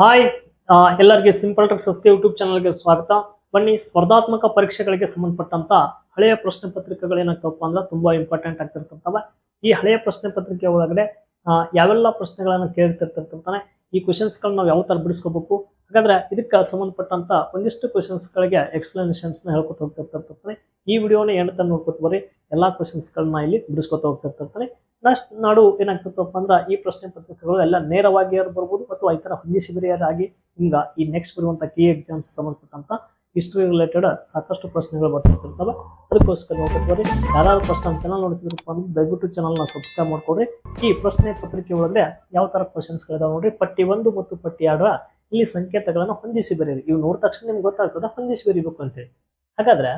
Hi ಎಲ್ಲರಿಗೆ simple tricks YouTube ಚಾನಲ್ಗೆ ಸ್ವಾಗತ. ಬನ್ನಿ, ಸ್ಪರ್ಧಾತ್ಮಕ ಪರೀಕ್ಷೆಗಳಿಗೆ ಸಂಬಂಧಪಟ್ಟಂತ ಹಳೆಯ ಪ್ರಶ್ನೆ ಪತ್ರಿಕೆಗಳೇನಾಗ್ತವಪ್ಪ ಅಂದ್ರೆ ತುಂಬಾ ಇಂಪಾರ್ಟೆಂಟ್ ಆಗ್ತಿರ್ತವೆ ಈ ಹಳೆಯ ಪ್ರಶ್ನೆ ಪತ್ರಿಕೆ ಒಳಗಡೆ ಯಾವೆಲ್ಲ ಪ್ರಶ್ನೆಗಳನ್ನು ಕೇಳ್ತಿರ್ತಿರ್ತಾನೆ ಈ ಕ್ವಶನ್ಸ್ಗಳನ್ನ ನಾವು ಯಾವ ತರ ಬಿಡಿಸ್ಕೋಬೇಕು? ಹಾಗಾದ್ರೆ ಇದಕ್ಕೆ ಸಂಬಂಧಪಟ್ಟಂತ ಒಂದಿಷ್ಟು ಕ್ವಶನ್ಸ್ಗಳಿಗೆ ಗಳಿಗೆ ಎಕ್ಸ್ಪ್ಲನೇಷನ್ಸ್ನ ಹೇಳ್ಕೊತ ಹೋಗ್ತಿರ್ತಿರ್ತಾನೆ ಈ ವಿಡಿಯೋನ ಏನಂತ ನೋಡ್ಕೊತ ಬರ್ರಿ. ಎಲ್ಲಾ ಕ್ವಶನ್ಸ್ಗಳನ್ನ ಇಲ್ಲಿ ಬಿಡಿಸ್ಕೊತ ಹೋಗ್ತಿರ್ತಿರ್ತಾನೆ ನೆಕ್ಸ್ಟ್ ನಾಡು ಏನಾಗ್ತಿತ್ತಪ್ಪ ಅಂದ್ರೆ ಈ ಪ್ರಶ್ನೆ ಪತ್ರಿಕೆಗಳು ಎಲ್ಲ ನೇರವಾಗಿ ಬರ್ಬೋದು ಅಥವಾ ಈ ಥರ ಹೊಂದಿಸಿ ಬರೆಯೋದಾಗಿ ಹಿಂಗ ಈ ನೆಕ್ಸ್ಟ್ ಬರುವಂತ ಕೆ ಎಕ್ಸಾಮ್ಸ್ ಸಂಬಂಧಪಟ್ಟಂತ ಹಿಸ್ಟ್ರಿ ರಿಲೇಟೆಡ್ ಸಾಕಷ್ಟು ಪ್ರಶ್ನೆಗಳು ಬರ್ತಿರ್ತಾವೆ. ಅದಕ್ಕೋಸ್ಕರ ನೋಡ್ಕೊತೀವಿ ಯಾರು ಪ್ರಶ್ನೆ ನಮ್ಮ ಚಾನಲ್ ನೋಡ್ತಿದ್ರಪ್ಪ ಅಂದ್ರೆ ದಯವಿಟ್ಟು ಚಾನಲ್ನ ಸಬ್ಸ್ಕ್ರೈಬ್ ಮಾಡ್ಕೊಡ್ರಿ ಈ ಪ್ರಶ್ನೆ ಪತ್ರಿಕೆ ಒಳಗಡೆ ಯಾವ ತರ ಕ್ವಶನ್ಸ್ಗಳಿದಾವೆ ನೋಡ್ರಿ. ಪಟ್ಟಿ ಒಂದು ಮತ್ತು ಪಟ್ಟಿ ಎರಡು. ಇಲ್ಲಿ ಸಂಕೇತಗಳನ್ನು ಹೊಂದಿಸಿ ಬರೀರಿ. ಇವು ನೋಡಿದ ತಕ್ಷಣ ನಿಮ್ಗೆ ಗೊತ್ತಾಗ್ತದೆ. ಹೊಂದಿಸಿ ಬರೀಬೇಕು ಅಂತೇಳಿ. ಹಾಗಾದ್ರೆ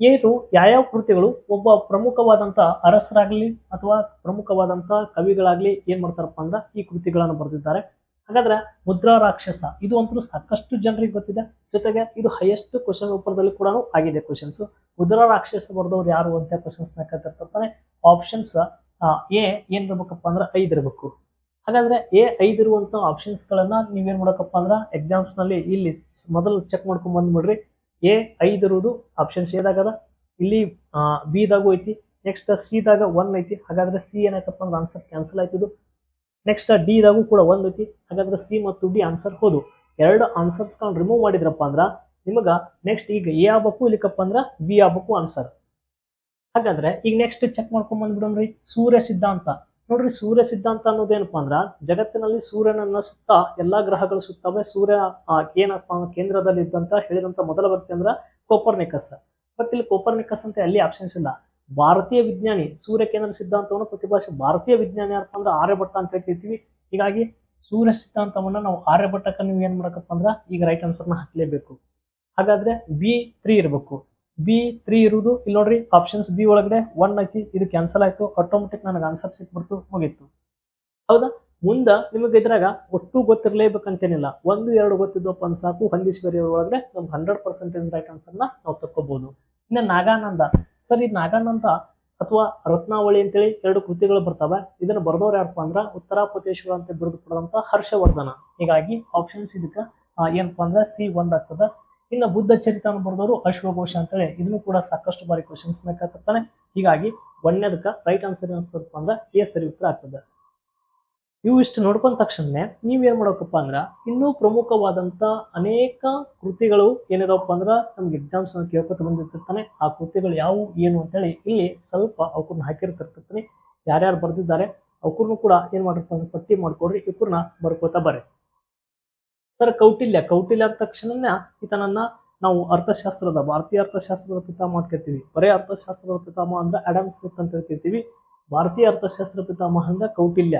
ಏನು ಯಾವ್ಯಾವ ಕೃತಿಗಳು ಒಬ್ಬ ಪ್ರಮುಖವಾದಂಥ ಅರಸರಾಗಲಿ ಅಥವಾ ಪ್ರಮುಖವಾದಂಥ ಕವಿಗಳಾಗಲಿ ಏನು ಮಾಡ್ತಾರಪ್ಪ ಅಂದ್ರೆ ಈ ಕೃತಿಗಳನ್ನು ಬರೆದಿದ್ದಾರೆ. ಹಾಗಾದ್ರೆ ಮುದ್ರಾ ರಾಕ್ಷಸ, ಇದು ಅಂತೂ ಸಾಕಷ್ಟು ಜನರಿಗೆ ಗೊತ್ತಿದೆ. ಜೊತೆಗೆ ಇದು ಹೈಯೆಸ್ಟ್ ಕ್ವಶನ್ ಪೇಪರ್ದಲ್ಲಿ ಕೂಡ ಆಗಿದೆ ಕ್ವಶನ್ಸ್ ಮುದ್ರಾ ರಾಕ್ಷಸ ಬರೆದವ್ರು ಯಾರು ಅಂತ ಕ್ವಶನ್ಸ್ನ ಕೇಳ್ತಿರ್ತಾರೆ ಆಪ್ಷನ್ಸ್ ಎ, ಏನು ಇರ್ಬೇಕಪ್ಪ ಅಂದ್ರೆ ಐದು ಇರಬೇಕು. ಹಾಗಾದ್ರೆ ಎ ಐದು ಇರುವಂತ ಆಪ್ಷನ್ಸ್ ನೀವು ಏನು ಮಾಡಕಪ್ಪ ಅಂದ್ರೆ ಎಕ್ಸಾಮ್ಸ್ನಲ್ಲಿ ಇಲ್ಲಿ ಮೊದಲು ಚೆಕ್ ಮಾಡ್ಕೊಂಡು ಬಂದ್ಬಿಡ್ರಿ. ಎ ಐದು ಇರುವುದು ಆಪ್ಷನ್ ಸಿ ದಾಗ ಇಲ್ಲಿ ಬಿ ದಾಗೂ ಐತಿ ನೆಕ್ಸ್ಟ್ ಸಿ ದಾಗ ಒನ್ ಐತಿ, ಹಾಗಾದ್ರೆ ಸಿ ಏನಾಯ್ತಪ್ಪ ಅಂದ್ರೆ ಆನ್ಸರ್ ಕ್ಯಾನ್ಸಲ್ ಆಯ್ತಿದ್ದು ನೆಕ್ಸ್ಟ್ ಡಿ ದಾಗೂ ಕೂಡ ಒಂದು ಐತಿ, ಹಾಗಾದ್ರೆ ಸಿ ಮತ್ತು ಡಿ ಆನ್ಸರ್ ಹೋದು. ಎರಡು ಆನ್ಸರ್ಸ್ ಕಾಣ್ ರಿಮೂವ್ ಮಾಡಿದ್ರಪ್ಪ ಅಂದ್ರೆ, ನಿಮಗೆ ನೆಕ್ಸ್ಟ್ ಈಗ ಎ ಆಗ್ಬೇಕು, ಇಲ್ಲಿಕಪ್ಪ ಅಂದ್ರೆ ಬಿ ಆಗ್ಬೇಕು ಆನ್ಸರ್ ಹಾಗಾದ್ರೆ ಈಗ ನೆಕ್ಸ್ಟ್ ಚೆಕ್ ಮಾಡ್ಕೊಂಡ್ ಬಂದ್ಬಿಡೋಣ್ರಿ. ಸೂರ್ಯ ಸಿದ್ಧಾಂತ. ನೋಡ್ರಿ ಸೂರ್ಯ ಸಿದ್ಧಾಂತ ಅನ್ನೋದೇನಪ್ಪ ಅಂದ್ರ ಜಗತ್ತಿನಲ್ಲಿ ಸೂರ್ಯನನ್ನ ಸುತ್ತ ಎಲ್ಲಾ ಗ್ರಹಗಳು ಸುತ್ತವೆ. ಸೂರ್ಯ ಏನಪ್ಪ ಕೇಂದ್ರದಲ್ಲಿ ಇದ್ದಂತ, ಹೇಳಿದಂತ ಮೊದಲ ವ್ಯಕ್ತಿ ಅಂದ್ರ ಕೋಪರ್ನಿಕಸ್. ಬಟ್ ಇಲ್ಲಿ ಕೋಪರ್ನಿಕಸ್ ಅಂತ ಅಲ್ಲಿ ಆಪ್ಷನ್ಸ್ ಇಲ್ಲ. ಭಾರತೀಯ ವಿಜ್ಞಾನಿ, ಸೂರ್ಯ ಕೇಂದ್ರ ಸಿದ್ಧಾಂತವನ್ನು ಪ್ರತಿಭಾಷೆ ಭಾರತೀಯ ವಿಜ್ಞಾನಿ ಯಾರಪ್ಪ ಅಂದ್ರೆ ಆರ್ಯಭಟ್ಟ ಅಂತ ಹೇಳ್ತಿರ್ತೀವಿ ಹೀಗಾಗಿ ಸೂರ್ಯ ಸಿದ್ಧಾಂತವನ್ನ ನಾವು ಆರ್ಯಭಟ್ಟಕ್ಕ ನೀವು ಏನ್ ಮಾಡಕಪ್ಪ ಅಂದ್ರ ಈಗ ರೈಟ್ ಆನ್ಸರ್ನ ಹಾಕ್ಲೇಬೇಕು. ಹಾಗಾದ್ರೆ ಬಿ ತ್ರೀ ಇರಬೇಕು. ಬಿ ತ್ರೀ ಇರುವುದು. ಇಲ್ಲಿ ನೋಡ್ರಿ ಆಪ್ಷನ್ಸ್ ಬಿ ಒಳಗಡೆ ಒನ್ ಐತಿ, ಇದು ಕ್ಯಾನ್ಸಲ್ ಆಯ್ತು ಆಟೋಮೆಟಿಕ್ ನನಗೆ ಆನ್ಸರ್ ಸಿಕ್ಬಿಡ್ತು ಹೋಗಿತ್ತು ಹೌದಾ? ಮುಂದ ನಿಮಗೆ ಇದ್ರಾಗ ಒಟ್ಟು ಗೊತ್ತಿರಲೇಬೇಕಂತೇನಿಲ್ಲ. ಒಂದು, ಎರಡು ಗೊತ್ತಿದ್ದಪ್ಪ ಅಂತ ಸಾಕು ಹೊಂದಿಸಿ ಒಳಗಡೆ ನಮ್ಗೆ ಹಂಡ್ರೆಡ್ ಪರ್ಸೆಂಟೇಜ್ ರೈಟ್ ಆನ್ಸರ್ನ ನಾವು ತಕ್ಕೋಬಹುದು ಇನ್ನು ನಾಗಾನಂದ. ಸರ್, ಈ ನಾಗಾನಂದ ಅಥವಾ ರತ್ನಾವಳಿ ಅಂತೇಳಿ ಎರಡು ಕೃತಿಗಳು ಬರ್ತವೆ. ಇದನ್ನ ಬರೆದವ್ರು ಯಾರಪ್ಪ ಅಂದ್ರ ಉತ್ತರಾಪತೇಶ್ವರ ಅಂತ ಬಿರುದು ಪಡೆದಂತ ಹರ್ಷವರ್ಧನ. ಹೀಗಾಗಿ ಆಪ್ಷನ್ಸ್ ಇದಕ್ಕೆ ಏನಪ್ಪಾ ಅಂದ್ರೆ ಸಿ ಒಂದ್ ಆಗ್ತದ. ಇನ್ನು ಬುದ್ಧ ಚರಿತನ ಬರೆದವರು ಅಶ್ವಘೋಷ ಅಂತೇಳಿ. ಇದನ್ನು ಕೂಡ ಸಾಕಷ್ಟು ಬಾರಿ ಕ್ವಶನ್ಸ್ ಬೇಕಾಗ್ತಿರ್ತಾನೆ ಹೀಗಾಗಿ ಒಂದನೇದಕ್ಕ ರೈಟ್ ಆನ್ಸರ್ ಏನಪ್ಪ ಅಂದ್ರೆ ಎ ಸರಿ ಉತ್ತರ ಆಗ್ತದೆ. ಇವು ಇಷ್ಟು ನೋಡ್ಕೊಂಡ ತಕ್ಷಣ ನೀವೇನು ಮಾಡೋಕಪ್ಪ ಅಂದ್ರೆ ಇನ್ನೂ ಪ್ರಮುಖವಾದಂಥ ಅನೇಕ ಕೃತಿಗಳು ಏನಿದಾವಪ್ಪ ಅಂದ್ರೆ ನಮ್ಗೆ ಎಕ್ಸಾಮ್ಸ್ ಕೇಳ್ಕೊತ ಬಂದಿರ್ತಿರ್ತಾನೆ. ಆ ಕೃತಿಗಳು ಯಾವುವು ಏನು ಅಂತೇಳಿ ಇಲ್ಲಿ ಸ್ವಲ್ಪ ಅವ್ರನ್ನ ಹಾಕಿರ್ತಿರ್ತಾನೆ ಯಾರ್ಯಾರು ಬರೆದಿದ್ದಾರೆ ಅವ್ರನ್ನೂ ಕೂಡ ಏನು ಮಾಡಿರ್ತಾರೆ ಪಟ್ಟಿ ಮಾಡ್ಕೊಡ್ರಿ ಇವ್ರನ್ನ ಬರ್ಕೋತಾ ಬರ್ರಿ. ಸರ್, ಕೌಟಿಲ್ಯ. ಕೌಟಿಲ್ಯ ಅಂದ ತಕ್ಷಣನೇ ಈತನನ್ನ ನಾವು ಅರ್ಥಶಾಸ್ತ್ರದ, ಭಾರತೀಯ ಅರ್ಥಶಾಸ್ತ್ರದ ಪಿತಾಮಹ ಅಂತ ಕರಿತೀವಿ ಬರೇ ಅರ್ಥಶಾಸ್ತ್ರದ ಪಿತಾಮಹ ಅಂದ್ರೆ ಅಡಮ್ ಸ್ಮಿತ್ ಅಂತ ಹೇಳ್ತಿರ್ತೀವಿ ಭಾರತೀಯ ಅರ್ಥಶಾಸ್ತ್ರ ಪಿತಾಮಹ ಅಂದ್ರೆ ಕೌಟಿಲ್ಯ.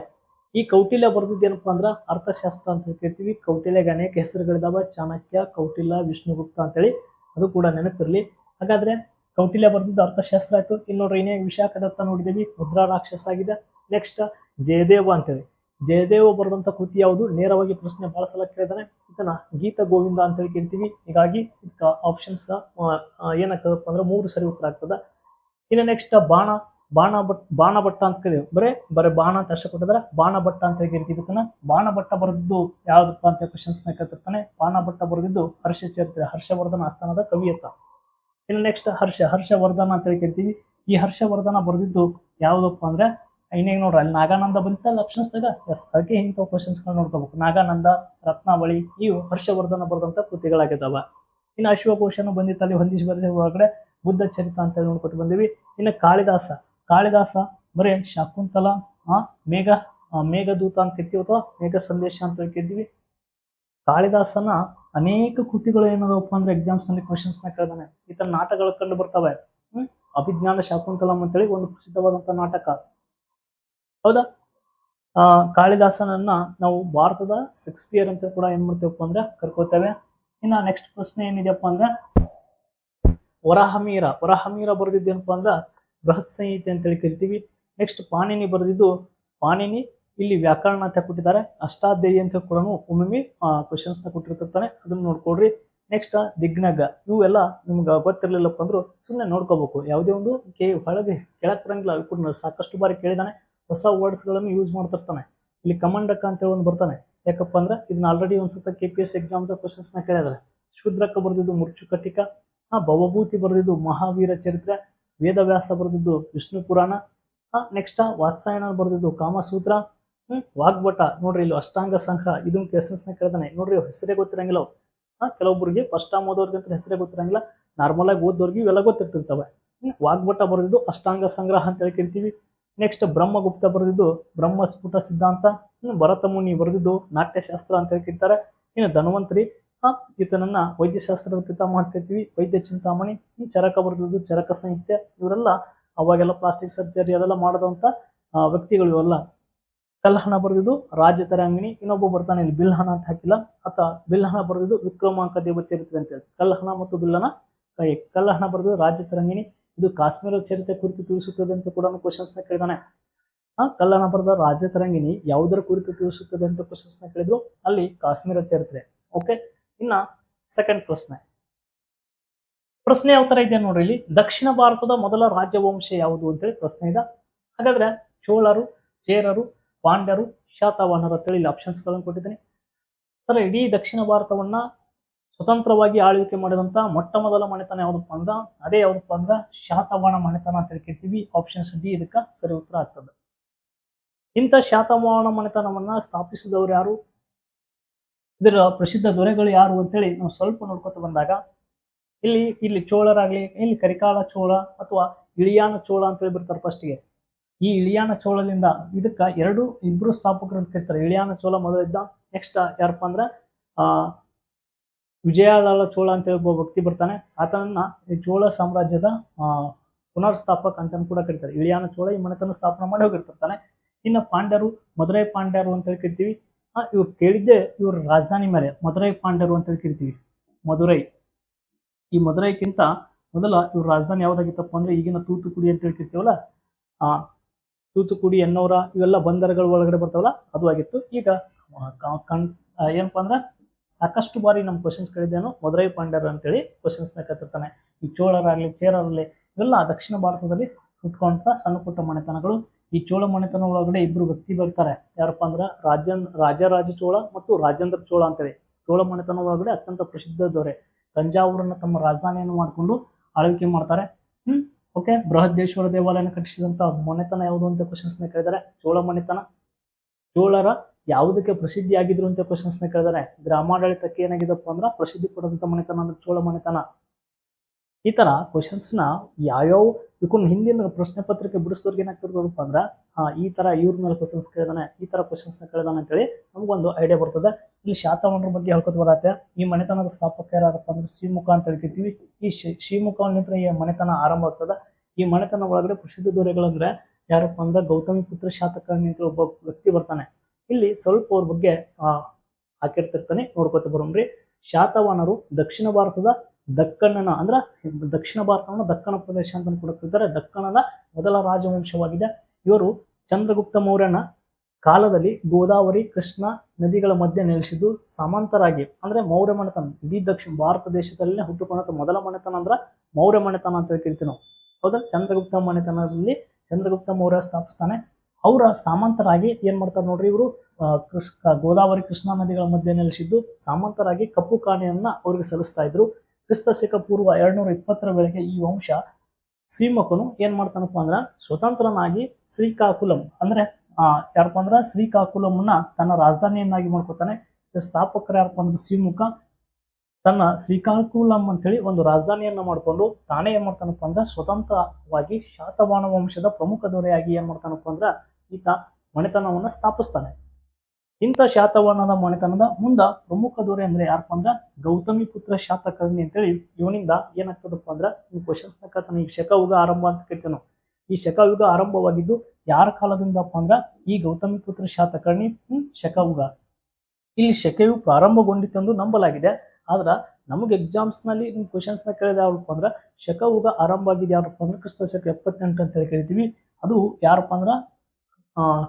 ಈ ಕೌಟಿಲ್ಯ ಬರ್ದಿದ್ದೇನಪ್ಪ ಅಂದ್ರೆ ಅರ್ಥಶಾಸ್ತ್ರ ಅಂತ ಹೇಳ್ತಿರ್ತೀವಿ ಕೌಟಿಲ್ಯಗೆ ಅನೇಕ ಹೆಸರುಗಳಿದಾವೆ. ಚಾಣಕ್ಯ, ಕೌಟಿಲ್ಯ, ವಿಷ್ಣುಗುಪ್ತ ಅಂತೇಳಿ ಅದು ಕೂಡ ನೆನಪಿರಲಿ. ಹಾಗಾದ್ರೆ ಕೌಟಿಲ್ಯ ಬರ್ದಿದ್ದು ಅರ್ಥಶಾಸ್ತ್ರ ಆಯ್ತು. ಇಲ್ಲಿ ನೋಡ್ರಿ ಏನೇ ವಿಶಾಖದತ್ತ ನೋಡಿದೀವಿ ಮುದ್ರಾ ರಾಕ್ಷಸ ಆಗಿದೆ. ನೆಕ್ಸ್ಟ್ ಜಯದೇವ ಅಂತೇಳಿ. ಜಯದೇವ ಬರೆದಂತ ಕೃತಿ ಯಾವುದು? ನೇರವಾಗಿ ಪ್ರಶ್ನೆ ಬಹಳ ಸಲ ಕೇಳಿದಾನೆ. ಇದನ್ನ ಗೀತ ಗೋವಿಂದ ಅಂತ ಹೇಳಿ ಕೇಳ್ತೀವಿ. ಹೀಗಾಗಿ ಇದಕ್ಕೆ ಆಪ್ಷನ್ಸ್ ಏನಾಗ್ತದಪ್ಪ ಅಂದ್ರೆ ಮೂರು ಸರಿ ಉತ್ತರ ಆಗ್ತದ. ಇನ್ನು ನೆಕ್ಸ್ಟ್ ಬಾಣ ಬಾಣ ಭಟ್ ಬಾಣ ಅಂತ ಕರೀತೀವಿ ಬರೇ ಬರೇ ಬಾಣ ಅಂತ ಅಷ್ಟ ಕೊಟ್ಟಿದ್ರೆ. ಬಾಣ ಅಂತ ಹೇಳಿ ಕರಿತೀವಿ ಇದನ್ನ. ಬಾಣ ಬರೆದಿದ್ದು ಯಾವ್ದಪ್ಪ ಅಂತ ಕ್ವಶನ್ಸ್ನ ಕೇಳ್ತಿರ್ತಾನೆ. ಬಾಣ ಭಟ್ಟ ಬರೆದಿದ್ದು ಹರ್ಷ ಚರಿತ್ರೆ, ಹರ್ಷವರ್ಧನ ಆಸ್ಥಾನದ ಕವಿಯತ್ತ. ಇನ್ನು ನೆಕ್ಸ್ಟ್ ಹರ್ಷ, ಹರ್ಷವರ್ಧನ ಅಂತ ಹೇಳಿ ಕರಿತೀವಿ. ಈ ಹರ್ಷವರ್ಧನ ಬರೆದಿದ್ದು ಯಾವುದಪ್ಪ ಅಂದ್ರೆ ಇನ್ನೇನು ನೋಡ್ರಿ ಅಲ್ಲಿ ನಾಗಾನಂದ ಬಂತಲ್ಲ ಆಪ್ಷನ್ಸ್ದಾಗ ಎಸ್ ಅದಕ್ಕೆ ಇಂಥ ಕ್ವಶನ್ಸ್ಗಳು ನೋಡ್ಕೋಬೇಕು. ನಾಗಾನಂದ, ರತ್ನಾವಳಿ ಇವು ಹರ್ಷವರ್ಧನ ಬರೆದಂಥ ಕೃತಿಗಳಾಗಿದ್ದಾವ ಇನ್ನು ಅಶ್ವಘೋಷನು ಬಂದಿತ್ತು ಅಲ್ಲಿ ಹೊಂದಿಸಿ ಬರೆದ ಒಳಗಡೆ ಬುದ್ಧ ಚರಿತ ಅಂತ ಹೇಳಿ ನೋಡ್ಕೊತ ಬಂದಿವಿ. ಇನ್ನು ಕಾಳಿದಾಸ. ಕಾಳಿದಾಸ ಬರೀ ಶಾಕುಂತಲ ಮೇಘ ಮೇಘದೂತ ಅಂತ ಕರಿತೀವಿ ಅಥವಾ ಮೇಘ ಸಂದೇಶ ಅಂತ ಕೇಳಿದ್ವಿ ಕಾಳಿದಾಸನ ಅನೇಕ ಕೃತಿಗಳು ಏನದಪ್ಪ ಅಂದ್ರೆ ಎಕ್ಸಾಮ್ಸ್ನಲ್ಲಿ ಕ್ವಶನ್ಸ್ನ ಕೇಳ್ದಾನೆ. ಈ ತರ ನಾಟಕಗಳು ಕಂಡು ಬರ್ತವೆ. ಅಭಿಜ್ಞಾನ ಶಾಕುಂತಲಂ ಅಂತೇಳಿ ಒಂದು ಪ್ರಸಿದ್ಧವಾದಂತ ನಾಟಕ. ಹೌದಾ? ಕಾಳಿದಾಸನನ್ನ ನಾವು ಭಾರತದ ಶೇಕ್ಸ್ಪಿಯರ್ ಅಂತ ಕೂಡ ಏನ್ ಮಾಡ್ತೇವಪ್ಪ ಅಂದ್ರೆ ಕರ್ಕೋತೇವೆ. ಇನ್ನ ನೆಕ್ಸ್ಟ್ ಪ್ರಶ್ನೆ ಏನಿದೆಯಪ್ಪ ಅಂದ್ರೆ ವರಾಹಮೀರ. ವರಹಮೀರ ಬರೆದಿದ್ದೇನಪ್ಪ ಅಂದ್ರ ಬೃಹತ್ ಸಂಹಿತೆ ಅಂತೇಳಿ ಕರಿತೀವಿ. ನೆಕ್ಸ್ಟ್ ಪಾಣಿನಿ ಬರೆದಿದ್ದು ಪಾಣಿನಿ, ಇಲ್ಲಿ ವ್ಯಾಕರಣ ಅಂತ ಕೊಟ್ಟಿದ್ದಾರೆ. ಅಷ್ಟಾಧ್ಯಾಯಿ ಅಂತ ಕೂಡ ಒಮ್ಮೊಮ್ಮೆ ಕ್ವಶನ್ಸ್ನ ಕೊಟ್ಟಿರ್ತಿರ್ತಾನೆ ಅದನ್ನ ನೋಡ್ಕೊಡ್ರಿ ನೆಕ್ಸ್ಟ್ ದಿಗ್ನಗ. ಇವೆಲ್ಲ ನಿಮ್ಗೆ ಗೊತ್ತಿರ್ಲಿಲ್ಲಪ್ಪ ಅಂದ್ರು ಸುಮ್ಮನೆ ನೋಡ್ಕೋಬೇಕು. ಯಾವುದೇ ಒಂದು ಕೆ, ಒಳಗೆ ಕೆಳಕ್ ಬರಂಗಿಲ್ಲ. ಸಾಕಷ್ಟು ಬಾರಿ ಕೇಳಿದಾನೆ. ಹೊಸ ವರ್ಡ್ಸ್ಗಳನ್ನು ಯೂಸ್ ಮಾಡ್ತಿರ್ತಾನೆ. ಇಲ್ಲಿ ಕಮಂಡಕ ಅಂತ ಒಂದು ಬರ್ತಾನೆ. ಯಾಕಪ್ಪ ಅಂದ್ರೆ ಇದನ್ನ ಆಲ್ರೆಡಿ ಒಂದ್ಸತ ಕೆ ಪಿ ಎಸ್ ಎಕ್ಸಾಮ್ಸ್ ಕ್ವಶನ್ಸ್ನ ಕೇಳಿದ್ರೆ. ಶೂದ್ರಕ ಬರೆದಿದ್ದು ಮುರ್ಚುಕಟಿಕ ಆ ಭವಭೂತಿ ಬರೆದಿದ್ದು ಮಹಾವೀರ ಚರಿತ್ರೆ, ವೇದವ್ಯಾಸ ಬರೆದಿದ್ದು ವಿಷ್ಣು ಪುರಾಣ ನೆಕ್ಸ್ಟ್ ವಾತ್ಸಾಯನ ಬರೆದಿದ್ದು ಕಾಮಸೂತ್ರ, ಹ್ಮ್, ವಾಗ್ಭಟ. ನೋಡ್ರಿ ಇಲ್ಲಿ ಅಷ್ಟಾಂಗ ಸಂಘ ಇದನ್ನ ಕ್ವೆಶನ್ಸ್ನ ಕೇಳ್ತಾನೆ ನೋಡ್ರಿ ಹೆಸರೇ ಗೊತ್ತಿರಂಗಿಲ್ಲ ಹಾ ಕೆಲವೊಬ್ಬರಿಗೆ ಫಸ್ಟ್ ಟೈಮ್ ಓದೋರ್ಗೆ ಅಂತ ಹೆಸರೇ ಗೊತ್ತಿರಂಗಿಲ್ಲ. ನಾರ್ಮಲ್ ಆಗಿ ಓದೋರ್ಗೆ ಇವೆಲ್ಲ ಗೊತ್ತಿರ್ತಿರ್ತವೆ. ವಾಗ್ಭಟ ಬರೆದಿದ್ದು ಅಷ್ಟಾಂಗ ಸಂಗ್ರಹ ಅಂತ ಹೇಳಿ ಕರಿತೀವಿ ನೆಕ್ಸ್ಟ್ ಬ್ರಹ್ಮಗುಪ್ತ ಬರೆದಿದ್ದು ಬ್ರಹ್ಮಸ್ಫುಟ ಸಿದ್ಧಾಂತ, ಇನ್ನು ಭರತ ಮುನಿ ಬರೆದಿದ್ದು ನಾಟ್ಯಶಾಸ್ತ್ರ ಅಂತ ಹೇಳ್ತಿರ್ತಾರೆ ಇನ್ನು ಧನ್ವಂತರಿ ಈತನನ್ನ ವೈದ್ಯಶಾಸ್ತ್ರದ ಪಿತಾಮಹ ಅಂತ ವೈದ್ಯ ಚಿಂತಾಮಣಿ ಚರಕ ಬರೆದಿದ್ದು ಚರಕ ಸಂಹಿತೆ. ಇವರೆಲ್ಲ ಅವಾಗೆಲ್ಲ ಪ್ಲಾಸ್ಟಿಕ್ ಸರ್ಜರಿ ಅದೆಲ್ಲ ಮಾಡದಂತ ವ್ಯಕ್ತಿಗಳು ಇವೆಲ್ಲ ಕಲ್ಲಹಣ ಬರೆದಿದ್ದು ರಾಜ್ಯ ತರಂಗಿಣಿ, ಇನ್ನೊಬ್ಬ ಬರ್ತಾನೆ ಇಲ್ಲಿ ಬಿಲ್ಹಣ ಅಂತ ಹಾಕಿಲ್ಲ. ಅಥವಾ ಬಿಲ್ಹಣ ಬರೆದಿದ್ದು ವಿಕ್ರಮಾಂಕ ದೇವ ಚರಿತ್ರೆ ಅಂತ ಹೇಳಿ ಕಲ್ಲಹಣ ಮತ್ತು ಬಿಲ್ಲನ ಕೈ. ಕಲ್ಲಹಣ ಬರೆದಿದ್ದು ರಾಜ್ಯ ತರಂಗಿಣಿ ಇದು ಕಾಶ್ಮೀರ ಚರಿತ್ರೆ ಕುರಿತು ತಿಳಿಸುತ್ತದೆ ಅಂತ ಕೂಡ ಕ್ವಶನ್ಸ್ನ ಕೇಳಿದಾನೆ. ಆ ಕಲ್ಲನ ಬರೆದ ರಾಜ್ಯ ತರಂಗಿಣಿ ಯಾವುದರ ಕುರಿತು ತಿಳಿಸುತ್ತದೆ ಅಂತ ಕ್ವಶನ್ಸ್ನ ಕೇಳಿದ್ರು? ಅಲ್ಲಿ ಕಾಶ್ಮೀರ ಚರಿತ್ರೆ. ಓಕೆ ಇನ್ನ ಸೆಕೆಂಡ್ ಪ್ರಶ್ನೆ. ಪ್ರಶ್ನೆ ಯಾವ ತರ ಇದೆ ನೋಡ್ರಿ ಇಲ್ಲಿ? ದಕ್ಷಿಣ ಭಾರತದ ಮೊದಲ ರಾಜವಂಶ ಯಾವುದು ಅಂತೇಳಿ ಪ್ರಶ್ನೆ ಇದೆ. ಹಾಗಾದ್ರೆ ಚೋಳರು ಚೇರರು ಪಾಂಡ್ಯರು, ಶಾತವಾಹನರು ಅಂತೇಳಿ ಇಲ್ಲಿ ಆಪ್ಷನ್ಸ್ಗಳನ್ನು ಕೊಟ್ಟಿದ್ದೀನಿ. ಸರ್, ಇಡೀ ದಕ್ಷಿಣ ಭಾರತವನ್ನ ಸ್ವತಂತ್ರವಾಗಿ ಆಳ್ವಿಕೆ ಮಾಡಿದಂತ ಮೊಟ್ಟ ಮೊದಲ ಮನೆತನ ಯಾವುದಪ್ಪ ಅಂದ್ರೆ, ಅದೇ ಯಾವುದಪ್ಪ ಅಂದ್ರೆ ಶಾತವಾಹನ ಮನೆತನ ಅಂತ ಹೇಳ್ಕಿರ್ತೀವಿ ಆಪ್ಷನ್ಸ್ ಡಿ ಇದಕ್ಕೆ ಸರಿ ಉತ್ತರ ಆಗ್ತದೆ. ಇಂಥ ಶಾತವಾಹನ ಮನೆತನವನ್ನ ಸ್ಥಾಪಿಸಿದವರು ಯಾರು? ಇದರ ಪ್ರಸಿದ್ಧ ದೊರೆಗಳು ಯಾರು ಅಂತೇಳಿ ನಾವು ಸ್ವಲ್ಪ ನೋಡ್ಕೊತ ಬಂದಾಗ, ಇಲ್ಲಿ ಇಲ್ಲಿ ಚೋಳರಾಗ್ಲಿ, ಇಲ್ಲಿ ಕರಿಕಾಲ ಚೋಳ ಅಥವಾ ಇಳಿಯಾನ ಚೋಳ ಅಂತೇಳಿ ಬರ್ತಾರೆ ಫಸ್ಟ್ಗೆ ಈ ಇಳಿಯಾನ ಚೋಳದಿಂದ ಇದಕ್ಕ ಎರಡು ಇಬ್ರು ಸ್ಥಾಪಕರು ಅಂತ ಕರೀತಾರೆ. ಇಳಿಯಾನ ಚೋಳ ಮೊದಲಿದ್ದ ನೆಕ್ಸ್ಟ್ ಯಾರಪ್ಪ ಅಂದ್ರೆ ವಿಜಯಾಲಾಲ ಚೋಳ ಅಂತ ಒಬ್ಬ ವ್ಯಕ್ತಿ ಬರ್ತಾನೆ. ಆತನನ್ನ ಈ ಚೋಳ ಸಾಮ್ರಾಜ್ಯದ ಪುನರ್ಸ್ಥಾಪಕ ಅಂತ ಕೂಡ ಕರೀತಾರೆ. ಇಳಿಯಾನ ಚೋಳ ಈ ಮನೆತನ ಸ್ಥಾಪನೆ ಮಾಡಿ ಹೋಗಿರ್ತಾನೆ ಇನ್ನು ಪಾಂಡ್ಯರು, ಮದುರೈ ಪಾಂಡ್ಯರು ಅಂತ ಹೇಳಿ ಕರಿತೀವಿ. ಇವ್ರು ಕೇಳಿದ್ದೆ ಇವ್ರ ರಾಜಧಾನಿ ಮೇಲೆ, ಮದುರೈ ಪಾಂಡ್ಯರು ಅಂತ ಹೇಳಿ ಕರಿತೀವಿ. ಮಧುರೈ ಈ ಮಧುರೈಕ್ಕಿಂತ ಮೊದಲ ಇವ್ರ ರಾಜಧಾನಿ ಯಾವ್ದಾಗಿತ್ತಪ್ಪ ಅಂದ್ರೆ ಈಗಿನ ತೂತುಕುಡಿ ಅಂತ ಕರಿತೀವಲ್ಲ, ಆ, ತೂತುಕುಡಿ ಎನ್ನೋರ ಇವೆಲ್ಲ ಬಂದರಗಳ ಒಳಗಡೆ ಬರ್ತಾವಲ್ಲ, ಅದು ಆಗಿತ್ತು. ಈಗ ಕಣ್ ಏನಪ್ಪಾ ಅಂದ್ರೆ ಸಾಕಷ್ಟು ಬಾರಿ ನಮ್ಮ ಕ್ವಶನ್ಸ್ ಕೇಳಿದ್ದೇನು. ಮದುರೈ ಪಾಂಡ್ಯರು ಅಂತೇಳಿ ಕ್ವಶನ್ಸ್ನ ಕತ್ತಿರ್ತಾನೆ ಈ ಚೋಳರಾಗಲಿ, ಚೇರರಾಗ್ಲಿ, ಇವೆಲ್ಲ ದಕ್ಷಿಣ ಭಾರತದಲ್ಲಿ ಸುತ್ಕೊಂಡ ಸಣ್ಣ ಪುಟ್ಟ ಮನೆತನಗಳು. ಈ ಚೋಳ ಮನೆತನ ಒಳಗಡೆ ಇಬ್ಬರು ವ್ಯಕ್ತಿ ಬರ್ತಾರೆ ಯಾರಪ್ಪ ಅಂದ್ರೆ ರಾಜನ್, ರಾಜರಾಜ ಚೋಳ ಮತ್ತು ರಾಜೇಂದ್ರ ಚೋಳ ಅಂತೇಳಿ. ಚೋಳ ಮನೆತನ ಒಳಗಡೆ ಅತ್ಯಂತ ಪ್ರಸಿದ್ಧ ದೊರೆ. ತಂಜಾವೂರನ್ನು ತಮ್ಮ ರಾಜಧಾನಿಯನ್ನು ಮಾಡಿಕೊಂಡು ಆಳ್ವಿಕೆ ಮಾಡ್ತಾರೆ. ಹ್ಮ್, ಓಕೆ. ಬೃಹದೇಶ್ವರ ದೇವಾಲಯನ ಕಟ್ಟಿಸಿದಂತ ಮನೆತನ ಯಾವುದು ಅಂತ ಕ್ವಶನ್ಸ್ನ ಕೇಳಿದ್ದಾರೆ. ಚೋಳ ಮನೆತನ. ಚೋಳರ ಯಾವುದಕ್ಕೆ ಪ್ರಸಿದ್ಧಿ ಆಗಿದ್ರು ಅಂತ ಕ್ವಶನ್ಸ್ನ ಕೇಳಿದ್ದಾರೆ ಗ್ರಾಮಾಡಳಿತಕ್ಕೆ ಏನಾಗಿದಪ್ಪ ಅಂದ್ರೆ ಪ್ರಸಿದ್ಧಿ ಪಡೆದಂತ ಮನೆತನ ಅಂದ್ರೆ ಚೋಳ ಮನೆತನ. ಈ ತರ ಕ್ವಶನ್ಸ್ನ ಯಾವ್ಯಾವ ಇವಕ್ಕೂ ಹಿಂದಿನ ಪ್ರಶ್ನೆ ಪತ್ರಿಕೆ ಬಿಡಿಸೋರ್ಗೆ ಏನಾಗ್ತಿರ್ತದಪ್ಪ ಅಂದ್ರೆ, ಹಾ, ಈ ತರ ಇವ್ರ ಮೇಲೆ ಕ್ವಶನ್ಸ್ ಕೇಳಿದಾನೆ, ಈ ತರ ಕ್ವಶನ್ಸ್ನ ಕೇಳಿದಾನೆ ಅಂತೇಳಿ ನಮಗೊಂದು ಐಡಿಯಾ ಬರ್ತದೆ. ಇಲ್ಲಿ ಶಾತವಾಹನರ ಬಗ್ಗೆ ಹೇಳ್ಕೊತ ಬರತ್ತೆ. ಈ ಮನೆತನದ ಸ್ಥಾಪಕ ಯಾರಪ್ಪ ಅಂದ್ರೆ ಶ್ರೀಮುಖ ಅಂತ ಹೇಳ್ತಿರ್ತೀವಿ ಈ ಶ್ರೀಮುಖ ಶ್ರೀಮುಖನಿಂದ ಈ ಮನೆತನ ಆರಂಭ ಆಗ್ತದೆ. ಈ ಮನೆತನ ಒಳಗಡೆ ಪ್ರಸಿದ್ಧ ದೊರೆಗಳಂದ್ರೆ ಯಾರಪ್ಪ ಅಂದ್ರೆ ಗೌತಮಿ ಪುತ್ರ ಶಾತಕರ್ಣಿ ಅಂತ ಒಬ್ಬ ವ್ಯಕ್ತಿ ಬರ್ತಾನೆ. ಇಲ್ಲಿ ಸ್ವಲ್ಪ ಅವ್ರ ಬಗ್ಗೆ ಹಾಕಿರ್ತಿರ್ತಾನೆ. ನೋಡ್ಕೊತ ಬರೋಣ್ರಿ ಶಾತವಾನರು ದಕ್ಷಿಣ ಭಾರತದ ದಕ್ಕಣ್ಣನ, ಅಂದ್ರ ದಕ್ಷಿಣ ಭಾರತವನ್ನು ದಕ್ಕಣ ಪ್ರದೇಶ ಅಂತ ಕೊಡುತ್ತಿದ್ದಾರೆ ದಕ್ಕಣದ ಮೊದಲ ರಾಜವಂಶವಾಗಿದೆ. ಇವರು ಚಂದ್ರಗುಪ್ತ ಮೌರ್ಯನ ಕಾಲದಲ್ಲಿ ಗೋದಾವರಿ, ಕೃಷ್ಣ ನದಿಗಳ ಮಧ್ಯೆ ನೆಲೆಸಿದ್ದು ಸಮಾಂತರಾಗಿ, ಅಂದ್ರೆ ಮೌರ್ಯ ಮನೆತನ, ಇಡೀ ದಕ್ಷಿಣ ಭಾರತ ದೇಶದಲ್ಲೇ ಹುಟ್ಟುಕೊಂಡಂತ ಮೊದಲ ಮನೆತನ ಅಂದ್ರ ಮೌರ್ಯ ಮನೆತನ ಅಂತ ಕರಿತೀವಿ ನಾವು. ಹೌದಾ? ಚಂದ್ರಗುಪ್ತ ಮನೆತನದಲ್ಲಿ ಚಂದ್ರಗುಪ್ತ ಮೌರ್ಯ ಸ್ಥಾಪಿಸ್ತಾನೆ. ಅವರ ಸಾಮಂತರಾಗಿ ಏನ್ ಮಾಡ್ತಾರೆ ನೋಡ್ರಿ ಇವರು? ಕೃಷ್ ಗೋದಾವರಿ ಕೃಷ್ಣಾ ನದಿಗಳ ಮಧ್ಯೆ ನೆಲೆಸಿದ್ದು ಸಾಮಂತರಾಗಿ ಕಪ್ಪು ಕಾಣೆಯನ್ನ ಅವ್ರಿಗೆ ಸಲ್ಲಿಸ್ತಾ ಇದ್ರು. ಕ್ರಿಸ್ತ ಶಕ ಪೂರ್ವ ಎರಡ್ನೂರ ಇಪ್ಪತ್ತರ ವೇಳೆಗೆ ಈ ವಂಶ ಸೀಮಕನು ಏನ್ ಮಾಡ್ತಾನಪ್ಪ ಅಂದ್ರ ಸ್ವತಂತ್ರನಾಗಿ ಶ್ರೀಕಾಕುಲಂ ಅಂದ್ರೆ, ಆ, ಯಾರಪ್ಪ ಅಂದ್ರ ಶ್ರೀಕಾಕುಲಂನ ತನ್ನ ರಾಜಧಾನಿಯನ್ನಾಗಿ ಮಾಡ್ಕೊತಾನೆ. ಸ್ಥಾಪಕರು ಯಾರಪ್ಪ ಅಂದ್ರೆ ಶ್ರೀಮುಖ. ತನ್ನ ಶ್ರೀಕಾಕುಲಂ ಅಂತೇಳಿ ಒಂದು ರಾಜಧಾನಿಯನ್ನ ಮಾಡ್ಕೊಂಡು ತಾನೇ ಏನ್ ಮಾಡ್ತಾನಪ್ಪ ಅಂದ್ರೆ ಸ್ವತಂತ್ರವಾಗಿ ಶಾತವಾನ ವಂಶದ ಪ್ರಮುಖ ದೊರೆಯಾಗಿ ಏನ್ ಮಾಡ್ತಾನಪ್ಪ ಅಂದ್ರ ಈತ ಮನೆತನವನ್ನು ಸ್ಥಾಪಿಸ್ತಾನೆ. ಇಂಥ ಶಾತವರ್ಣದ ಮನೆತನದ ಮುಂದ ಪ್ರಮುಖ ದೊರೆ ಅಂದ್ರೆ ಯಾರಪ್ಪ ಅಂದ್ರ ಗೌತಮಿ ಪುತ್ರ ಶಾತಕರ್ಣಿ ಅಂತೇಳಿ ಇವನಿಂದ ಏನಾಗ್ತದಪ್ಪ ಅಂದ್ರ ಈ ಕ್ವಶನ್ಸ್ ಕೇಳ್ತಾನೆ ಈ ಶಕಯುಗ ಆರಂಭ ಅಂತ ಕರಿತೀವಿ ನಾವು. ಈ ಶಕಯುಗ ಆರಂಭವಾಗಿದ್ದು ಯಾರ ಕಾಲದಿಂದಪ್ಪ ಅಂದ್ರ ಈ ಗೌತಮಿ ಪುತ್ರ ಶಾತಕರ್ಣಿ ಶಕಯುಗ. ಇಲ್ಲಿ ಶಕೆಯು ಪ್ರಾರಂಭಗೊಂಡಿತೆಂದು ನಂಬಲಾಗಿದೆ. ಆದ್ರ ನಮಗೆ ಎಕ್ಸಾಮ್ಸ್ನಲ್ಲಿ ನಿಮ್ ಕ್ವಶನ್ಸ್ನ ಕೇಳಿದ ಯಾರಪ್ಪ ಅಂದ್ರ ಶಕಯುಗ ಆರಂಭ ಆಗಿದೆ ಯಾರಪ್ಪ ಅಂದ್ರೆ ಕ್ರಿಸ್ತ ಶಕ ಎಪ್ಪತ್ತೆಂಟು ಅಂತ ಹೇಳಿ ಕರಿತೀವಿ. ಅದು ಯಾರಪ್ಪ ಅಂದ್ರ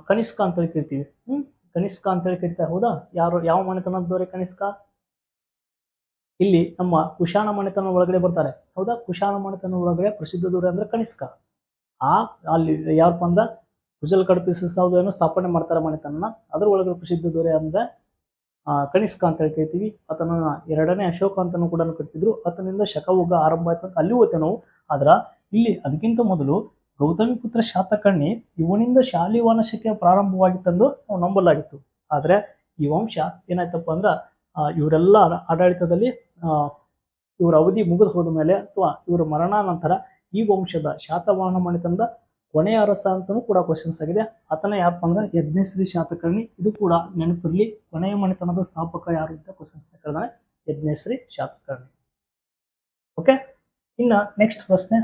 ಕನಿಷ್ಕ ಅಂತ ಕರಿತೀವಿ ಹ್ಮ್, ಕನಿಷ್ಕ ಅಂತ ಹೇಳಿ ಕರಿತಾರೆ ಹೌದಾ? ಯಾರು, ಯಾವ ಮನೆತನದವರೇ ಕನಿಷ್ಕ? ಇಲ್ಲಿ ನಮ್ಮ ಕುಶಾಣ ಮನೆತನ ಒಳಗಡೆ ಬರ್ತಾರೆ. ಹೌದಾ? ಕುಶಾಣ ಮನೆತನ ಒಳಗಡೆ ಪ್ರಸಿದ್ಧ ದೂರ ಅಂದ್ರೆ ಕನಿಷ್ಕ. ಆ, ಅಲ್ಲಿ ಯಾರಪ್ಪ ಅಂದ್ರ ಕುಜಲ್ ಕಡಪಿ ಸ್ಥಾಪನೆ ಮಾಡ್ತಾರೆ ಮನೆತನ ಅದ್ರ ಒಳಗಡೆ ಪ್ರಸಿದ್ಧ ದೂರ ಅಂದ್ರೆ ಕನಿಷ್ಕ ಅಂತ ಹೇಳಿ ಕರಿತೀವಿ ಆತನ ಎರಡನೇ ಅಶೋಕ ಅಂತಾನೂ ಕೂಡ ಕರಿತಿದ್ರು ಆತನಿಂದ ಶಕವುಗ ಆರಂಭ ಆಯ್ತು ಅಂತ ಅಲ್ಲಿ ಓದ್ತೇವೆ ನಾವು ಆದ್ರ, ಇಲ್ಲಿ ಅದಕ್ಕಿಂತ ಮೊದಲು ಗೌತಮಿಪುತ್ರ ಶಾತಕರ್ಣಿ ಇವನಿಂದ ಶಾಲಿ ಶಕೆ ಪ್ರಾರಂಭವಾಗಿತ್ತೆಂದು ನಂಬಲಾಗಿತ್ತು. ಆದರೆ ಈ ವಂಶ ಏನಾಯ್ತಪ್ಪ ಅಂದ್ರೆ ಇವರೆಲ್ಲ ಆಡಳಿತದಲ್ಲಿ ಇವರ ಅವಧಿ ಮುಗಿದು ಹೋದ ಮೇಲೆ ಅಥವಾ ಇವರ ಮರಣಾನಂತರ ಈ ವಂಶದ ಶಾತವಾಹನ ಮಣಿತನದ ಕೊನೆಯ ಅರಸ ಅಂತಲೂ ಕೂಡ ಕ್ವಶನ್ಸ್ ಆಗಿದೆ. ಆತನ ಯಾರಪ್ಪ ಅಂದ್ರೆ ಯಜ್ಞಶ್ರೀ ಶಾತಕರ್ಣಿ. ಇದು ಕೂಡ ನೆನಪಿರ್ಲಿ, ಕೊನೆಯ ಮಣಿತನದ ಸ್ಥಾಪಕ ಯಾರು ಅಂತ ಕ್ವಶನ್ಸ್ ಕರೆದಾನೆ ಯಜ್ಞಶ್ರೀ ಶಾತಕರ್ಣಿ. ಓಕೆ ಇನ್ನ ನೆಕ್ಸ್ಟ್ ಪ್ರಶ್ನೆ.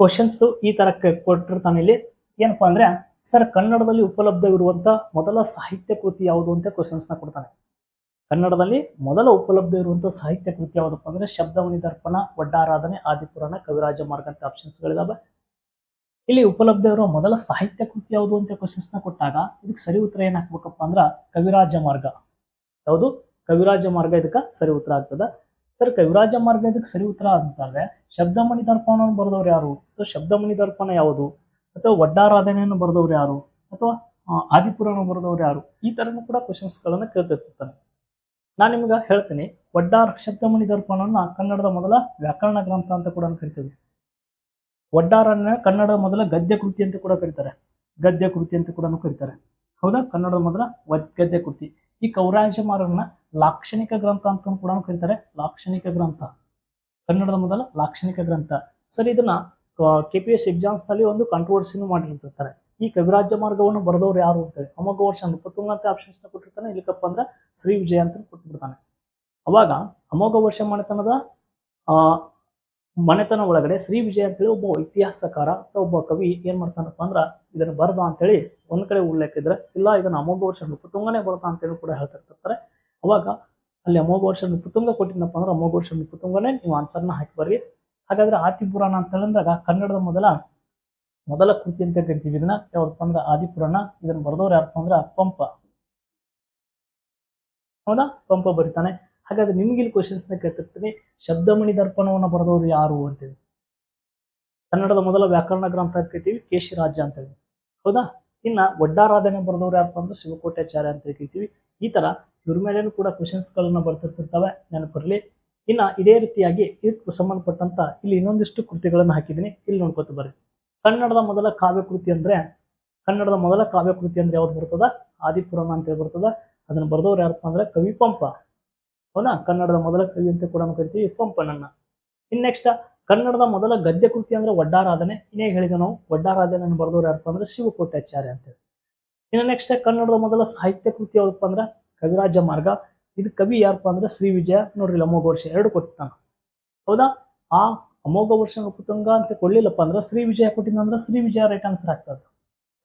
ಕ್ವಶನ್ಸ್ ಈ ತರ ಕೊಟ್ಟಿರ್ತಾನೆ ಇಲ್ಲಿ. ಏನಪ್ಪ ಅಂದ್ರೆ, ಸರ್, ಕನ್ನಡದಲ್ಲಿ ಉಪಲಬ್ಧವಿರುವಂತ ಮೊದಲ ಸಾಹಿತ್ಯ ಕೃತಿ ಯಾವುದು? ಅಂತ ಕ್ವಶನ್ಸ್ನ ಕೊಡ್ತಾನೆ. ಕನ್ನಡದಲ್ಲಿ ಮೊದಲ ಉಪಲಬ್ಧ ಇರುವಂತಹ ಸಾಹಿತ್ಯ ಕೃತಿ ಯಾವುದಪ್ಪ ಅಂದ್ರೆ ಶಬ್ದವನಿ ದರ್ಪಣ ಒಡ್ಡಾರಾಧನೆ ಆದಿಪುರಾಣ, ಕವಿರಾಜ ಮಾರ್ಗ ಅಂತ ಆಪ್ಷನ್ಸ್ ಗಳಿದಾವೆ. ಇಲ್ಲಿ ಉಪಲಬ್ಧ ಇರುವ ಮೊದಲ ಸಾಹಿತ್ಯ ಕೃತಿ ಯಾವುದು ಅಂತ ಕ್ವಶನ್ಸ್ನ ಕೊಟ್ಟಾಗ, ಇದಕ್ಕೆ ಸರಿ ಉತ್ತರ ಏನ್ ಹಾಕ್ಬೇಕಪ್ಪ ಅಂದ್ರ, ಕವಿರಾಜ ಮಾರ್ಗ. ಯಾವುದು? ಕವಿರಾಜ ಮಾರ್ಗ ಇದಕ್ಕೆ ಸರಿ ಉತ್ತರ ಆಗ್ತದ. ಸರ್, ಕವಿರಾಜ ಮಾರ್ಗ ಇದಕ್ಕೆ ಸರಿ ಉತ್ತರ ಅಂತಂದ್ರೆ ಶಬ್ದಮಣಿ ದರ್ಪಣವನ್ನು ಬರೆದವ್ರು ಯಾರು? ಅಥವಾ ಶಬ್ದಮಣಿ ದರ್ಪಣ ಯಾವುದು? ಅಥವಾ ಒಡ್ಡಾರಾಧನೆಯನ್ನು ಬರೆದವ್ರು ಯಾರು? ಅಥವಾ ಆದಿಪುರನ ಬರೆದವ್ರು ಯಾರು? ಈ ತರನು ಕೂಡ ಕ್ವಶನ್ಸ್ ಗಳನ್ನ ಕೇಳ್ತಿರ್ತಾನೆ ನಾನು ನಿಮ್ಗೆ ಹೇಳ್ತೀನಿ ಒಡ್ಡಾರ ಶಬ್ದಮಣಿ ದರ್ಪಣವನ್ನು ಕನ್ನಡದ ಮೊದಲ ವ್ಯಾಕರಣ ಗ್ರಂಥ ಅಂತ ಕೂಡ ಕರಿತೀವಿ. ಒಡ್ಡಾರನ್ನ ಕನ್ನಡ ಮೊದಲ ಗದ್ಯ ಕೃತಿ ಅಂತ ಕೂಡ ಕರೀತಾರೆ. ಗದ್ಯ ಕೃತಿ ಅಂತ ಕೂಡ ಕರೀತಾರೆ. ಹೌದಾ? ಕನ್ನಡದ ಮೊದಲ ಗದ್ಯ ಕೃತಿ ಈ ಕೌರಾಜಮಾರರನ್ನ ಲಾಕ್ಷಣಿಕ ಗ್ರಂಥ ಅಂತ ಕೂಡ ಕರೀತಾರೆ. ಲಾಕ್ಷಣಿಕ ಗ್ರಂಥ. ಕನ್ನಡದ ಮೊದಲ ಲಾಕ್ಷಣಿಕ ಗ್ರಂಥ. ಸರಿ, ಇದನ್ನ ಕೆ ಪಿ ಎಸ್ ಎಕ್ಸಾಮ್ಸ್ನಲ್ಲಿ ಒಂದು ಕಾಂಟ್ರವರ್ಸಿನೂ ಮಾಡಿರ್ತಿರ್ತಾರೆ ಈ ಕವಿರಾಜ್ಯ ಮಾರ್ಗವನ್ನು ಬರೆದವ್ರು ಯಾರು ಅಂತೇಳಿ. ಅಮೋಘ ವರ್ಷ ನೃಪತುಂಗ ಅಂತ ಆಪ್ಷನ್ಸ್ನ ಕೊಟ್ಟಿರ್ತಾನೆ. ಇಲ್ಲಿಕಪ್ಪ ಅಂದ್ರೆ ಶ್ರೀ ವಿಜಯ ಅಂತ ಕೊಟ್ಬಿಡ್ತಾನೆ. ಅವಾಗ ಅಮೋಘ ವರ್ಷ ಮಾಡಿತನದ ಮನೆತನ ಒಳಗಡೆ ಶ್ರೀ ವಿಜಯ ಅಂತೇಳಿ ಒಬ್ಬ ಇತಿಹಾಸಕಾರ ಅಥವಾ ಒಬ್ಬ ಕವಿ ಏನ್ ಮಾಡ್ತಾನಪ್ಪ ಅಂದ್ರ ಇದನ್ನ ಬರ್ದ ಅಂತೇಳಿ ಒಂದ್ ಕಡೆ ಉಲ್ಲೇಖ ಇದ್ರೆ ಇಲ್ಲ ಇದನ್ನ ಅಮೋಘ ವರ್ಷ ನೃಪತುಂಗನೇ ಅಂತ ಅಂತೇಳಿ ಕೂಡ ಹೇಳ್ತಿರ್ತಾರೆ ಅವಾಗ ಅಲ್ಲಿ ಅಮೋಘ ವರ್ಷ ನೃಪತುಂಗ ಕೊಟ್ಟಿದ್ನಪ್ಪ ಅಂದ್ರೆ ಅಮೋಘ ವರ್ಷ ನೃಪತುಂಗನೇ ನೀವು ಆನ್ಸರ್ನ ಹಾಕಿ ಬರ್ರಿ. ಹಾಗಾದ್ರೆ ಆದಿಪುರಾಣ ಅಂತ ಹೇಳಿದಾಗ ಕನ್ನಡದ ಮೊದಲ ಮೊದಲ ಕೃತಿ ಅಂತ ಕರಿತೀವಿ ಇದನ್ನ. ಯಾವ್ದಪ್ಪ ಅಂದ್ರೆ ಆದಿಪುರಾಣ. ಇದನ್ನ ಬರೆದವ್ರು ಯಾರಪ್ಪ ಅಂದ್ರೆ ಪಂಪ. ಹೌದಾ? ಪಂಪ ಬರೀತಾನೆ. ಹಾಗಾದ್ರೆ ನಿಮ್ಗೆ ಇಲ್ಲಿ ಕ್ವಶನ್ಸ್ನ ಕೇಳ್ತಿರ್ತೀನಿ. ಶಬ್ದಮಣಿ ದರ್ಪಣವನ್ನು ಬರೆದವರು ಯಾರು ಅಂತೇಳಿ. ಕನ್ನಡದ ಮೊದಲ ವ್ಯಾಕರಣ ಗ್ರಂಥ ಅಂತ ಕರಿತೀವಿ ಕೇಶಿರಾಜ್ಯ ಅಂತ ಹೇಳಿ ಹೌದಾ? ಇನ್ನ ಒಡ್ಡಾರಾಧನೆ ಬರೆದವ್ರು ಯಾರಪ್ಪ ಅಂದ್ರೆ ಶಿವಕೋಟ್ಯಾಚಾರ್ಯ ಅಂತ ಕರಿತೀವಿ ಈ ತರ ಇವ್ರ ಮೇಲೇನು ಕೂಡ ಕ್ವಶನ್ಸ್ ಗಳನ್ನ ಬರ್ತಿರ್ತಿರ್ತವೆ, ನೆನಪಿರಲಿ. ಇನ್ನ ಇದೇ ರೀತಿಯಾಗಿ ಇದಕ್ಕೆ ಸಂಬಂಧಪಟ್ಟಂತ ಇಲ್ಲಿ ಇನ್ನೊಂದಿಷ್ಟು ಕೃತಿಗಳನ್ನು ಹಾಕಿದ್ದೀನಿ. ಇಲ್ಲಿ ನೋಡ್ಕೊತ ಬರ್ರಿ. ಕನ್ನಡದ ಮೊದಲ ಕಾವ್ಯ ಕೃತಿ ಅಂದ್ರೆ, ಕನ್ನಡದ ಮೊದಲ ಕಾವ್ಯ ಕೃತಿ ಅಂದ್ರೆ ಯಾವ್ದು ಬರ್ತದ? ಆದಿಪುರಾಣ ಅಂತ ಹೇಳಿ ಬರ್ತದ. ಅದನ್ನ ಬರೆದವ್ರು ಯಾರಪ್ಪ ಅಂದ್ರೆ ಕವಿ ಹೌದಾ? ಕನ್ನಡದ ಮೊದಲ ಕವಿ ಅಂತ ಕೂಡ ಕರಿತೀವಿ, ಪಂಪನನ್ನ. ಇನ್ ನೆಕ್ಸ್ಟ್ ಕನ್ನಡದ ಮೊದಲ ಗದ್ಯ ಕೃತಿ ಅಂದ್ರೆ ಒಡ್ಡಾರಾಧನೆ ಇನ್ನೇ ಹೇಳಿದ ನಾವು? ಒಡ್ಡಾರಾಧನೆಯನ್ನು ಬರೆದವ್ರು ಯಾರಪ್ಪ ಅಂದ್ರೆ ಶಿವಕೋಟ್ಯಾಚಾರ್ಯ ಅಂತ ಹೇಳಿ. ಇನ್ನು ನೆಕ್ಸ್ಟ್ ಕನ್ನಡದ ಮೊದಲ ಸಾಹಿತ್ಯ ಕೃತಿ ಯಾವಪ್ಪ ಅಂದ್ರೆ? ಕವಿರಾಜ ಮಾರ್ಗ. ಇದು ಕವಿ ಯಾರಪ್ಪ ಅಂದ್ರೆ? ಶ್ರೀ ವಿಜಯ, ನೋಡ್ರಿ ಅಮೋಘ ವರ್ಷ, ಎರಡು ಕೊಟ್ಟಿದ್ದಾನ. ಹೌದಾ? ಆ ಅಮೋಘ ವರ್ಷ ಪುತಂಗ ಅಂತ ಕೊಡ್ಲಿಲ್ಲಪ್ಪ ಅಂದ್ರೆ ಶ್ರೀ ವಿಜಯ ಕೊಟ್ಟಿದ್ನಂದ್ರೆ ಶ್ರೀ ವಿಜಯ ರೈಟ್ ಆನ್ಸರ್ ಆಗ್ತದೆ.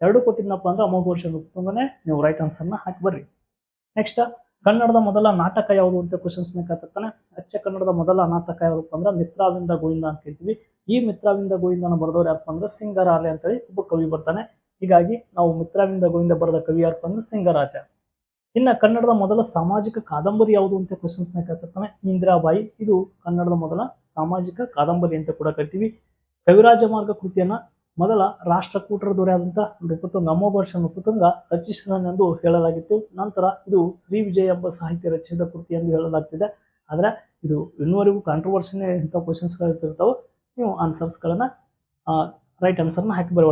ಎರಡು ಕೊಟ್ಟಿದ್ನಪ್ಪ ಅಂದ್ರೆ ಅಮೋಘ ವರ್ಷ ಪುತಂಗನೇ ನೀವು ರೈಟ್ ಆನ್ಸರ್ನ ಹಾಕಿ ಬರ್ರಿ. ನೆಕ್ಸ್ಟ್ ಕನ್ನಡದ ಮೊದಲ ನಾಟಕ ಯಾವುದು ಅಂತ ಕ್ವಶನ್ಸ್ನ ಕೇಳ್ತಿರ್ತಾನೆ. ಅಚ್ಚ ಕನ್ನಡದ ಮೊದಲ ನಾಟಕ ಯಾವುದಪ್ಪ ಅಂದ್ರೆ ಮಿತ್ರಾವಿಂದ ಗೋವಿಂದ ಅಂತ ಕೇಳ್ತೀವಿ. ಈ ಮಿತ್ರಾವಿಂದ ಗೋವಿಂದನ ಬರೆದವ್ರು ಯಾರಪ್ಪ ಅಂದ್ರೆ ಸಿಂಗರಾಲೆ ಅಂತೇಳಿ ಒಬ್ಬ ಕವಿ ಬರ್ತಾನೆ. ಹೀಗಾಗಿ ನಾವು ಮಿತ್ರಾವಿಂದ ಗೋವಿಂದ ಬರೆದ ಕವಿ ಯಾರಪ್ಪ ಅಂದ್ರೆ ಸಿಂಗರಾಜ ಇನ್ನ ಕನ್ನಡದ ಮೊದಲ ಸಾಮಾಜಿಕ ಕಾದಂಬರಿ ಯಾವುದು ಅಂತ ಕ್ವಶನ್ಸ್ ಕೇಳ್ತಿರ್ತಾನೆ. ಇಂದಿರಾಬಾಯಿ. ಇದು ಕನ್ನಡದ ಮೊದಲ ಸಾಮಾಜಿಕ ಕಾದಂಬರಿ ಅಂತ ಕೂಡ ಕರಿತೀವಿ. ಕವಿರಾಜ ಮಾರ್ಗ ಕೃತಿಯನ್ನ ಮೊದಲ ರಾಷ್ಟ್ರಕೂಟರ ದೊರೆಯಾದಂತಹ ನೃಪತುಂಗ ಅಮೋಘರ್ಷ ನೃಪತುಂಗ ರಚಿಸಿದನೆಂದು ಹೇಳಲಾಗಿತ್ತು. ನಂತರ ಇದು ಶ್ರೀ ವಿಜಯ ಎಂಬ ಸಾಹಿತ್ಯ ರಚಿಸಿದ ಕೃತಿ ಎಂದು ಹೇಳಲಾಗ್ತಿದೆ. ಆದರೆ ಇದು ಇನ್ನುವರೆಗೂ ಕಾಂಟ್ರವರ್ಸಿನೇ ಇಂಥ ಕ್ವಶನ್ಸ್ಗಳು ಇರ್ತಿರ್ತಾವೆ, ನೀವು ಆನ್ಸರ್ಸ್ಗಳನ್ನ ರೈಟ್ ಆನ್ಸರ್ನ ಹಾಕಿ ಬರಿ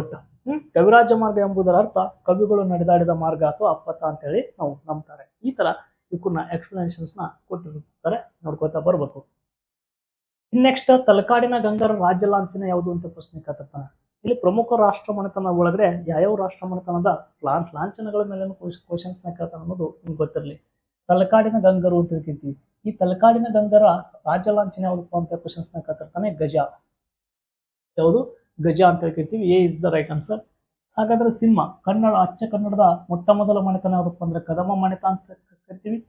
ಕವಿರಾಜ ಮಾರ್ಗ ಎಂಬುದರ ಅರ್ಥ ಕವಿಗಳು ನಡೆದಾಡಿದ ಮಾರ್ಗ ಅಥವಾ ಅಪ್ಪತ್ತ ಅಂತೇಳಿ ನಾವು ನಂಬ್ತಾರೆ. ಈ ತರ ಇವಕ್ಕನ್ನ ಎಕ್ಸ್ಪ್ಲನೇಷನ್ಸ್ನ ಕೊಟ್ಟಿರ್ತಾರೆ. ನೋಡ್ಕೊತಾ ಬರ್ಬೇಕು. ನೆಕ್ಸ್ಟ್ ತಲಕಾಡಿನ ಗಂಗರ ರಾಜ್ಯ ಲಾಂಛನ ಯಾವುದು ಅಂತ ಪ್ರಶ್ನೆ ಕೇಳ್ತಿರ್ತಾನೆ. ಇಲ್ಲಿ ಪ್ರಮುಖ ರಾಷ್ಟ್ರ ಮನೆತನ ಒಳಗಡೆ ಯಾವ್ಯಾವ ರಾಷ್ಟ್ರ ಮನೆತನದ ಲಾನ್ ಲಾಂಛನಗಳ ಮೇಲೆ ಕ್ವಶನ್ಸ್ನ ಕೇಳ್ತಾನೆ ಅನ್ನೋದು ನಿಮ್ಗೆ ಗೊತ್ತಿರಲಿ. ತಲಕಾಡಿನ ಗಂಗರು ಅಂತ ತಿಳ್ಕೊಂತೀವಿ. ಈ ತಲಕಾಡಿನ ಗಂಗರ ರಾಜ್ಯ ಲಾಂಛನ ಯಾವ್ದಪ್ಪ ಅಂತ ಕ್ವಶನ್ಸ್ನ ಕೇಳ್ತಿರ್ತಾನೆ ಗಜ. ಯಾವುದು? ಗಜ ಅಂತ ಹೇಳ್ತಿರ್ತೀವಿ A is the right answer ಹಾಗಾದ್ರೆ ಸಿಂಹ, ಕನ್ನಡ, ಅಚ್ಚ ಕನ್ನಡದ ಮೊಟ್ಟ ಮೊದಲ ಮನೆತನ ಯಾವ್ದಪ್ಪ ಅಂದ್ರೆ ಕದಮ ಮನೆತ ಅಂತ ಕರಿತೀವಿ.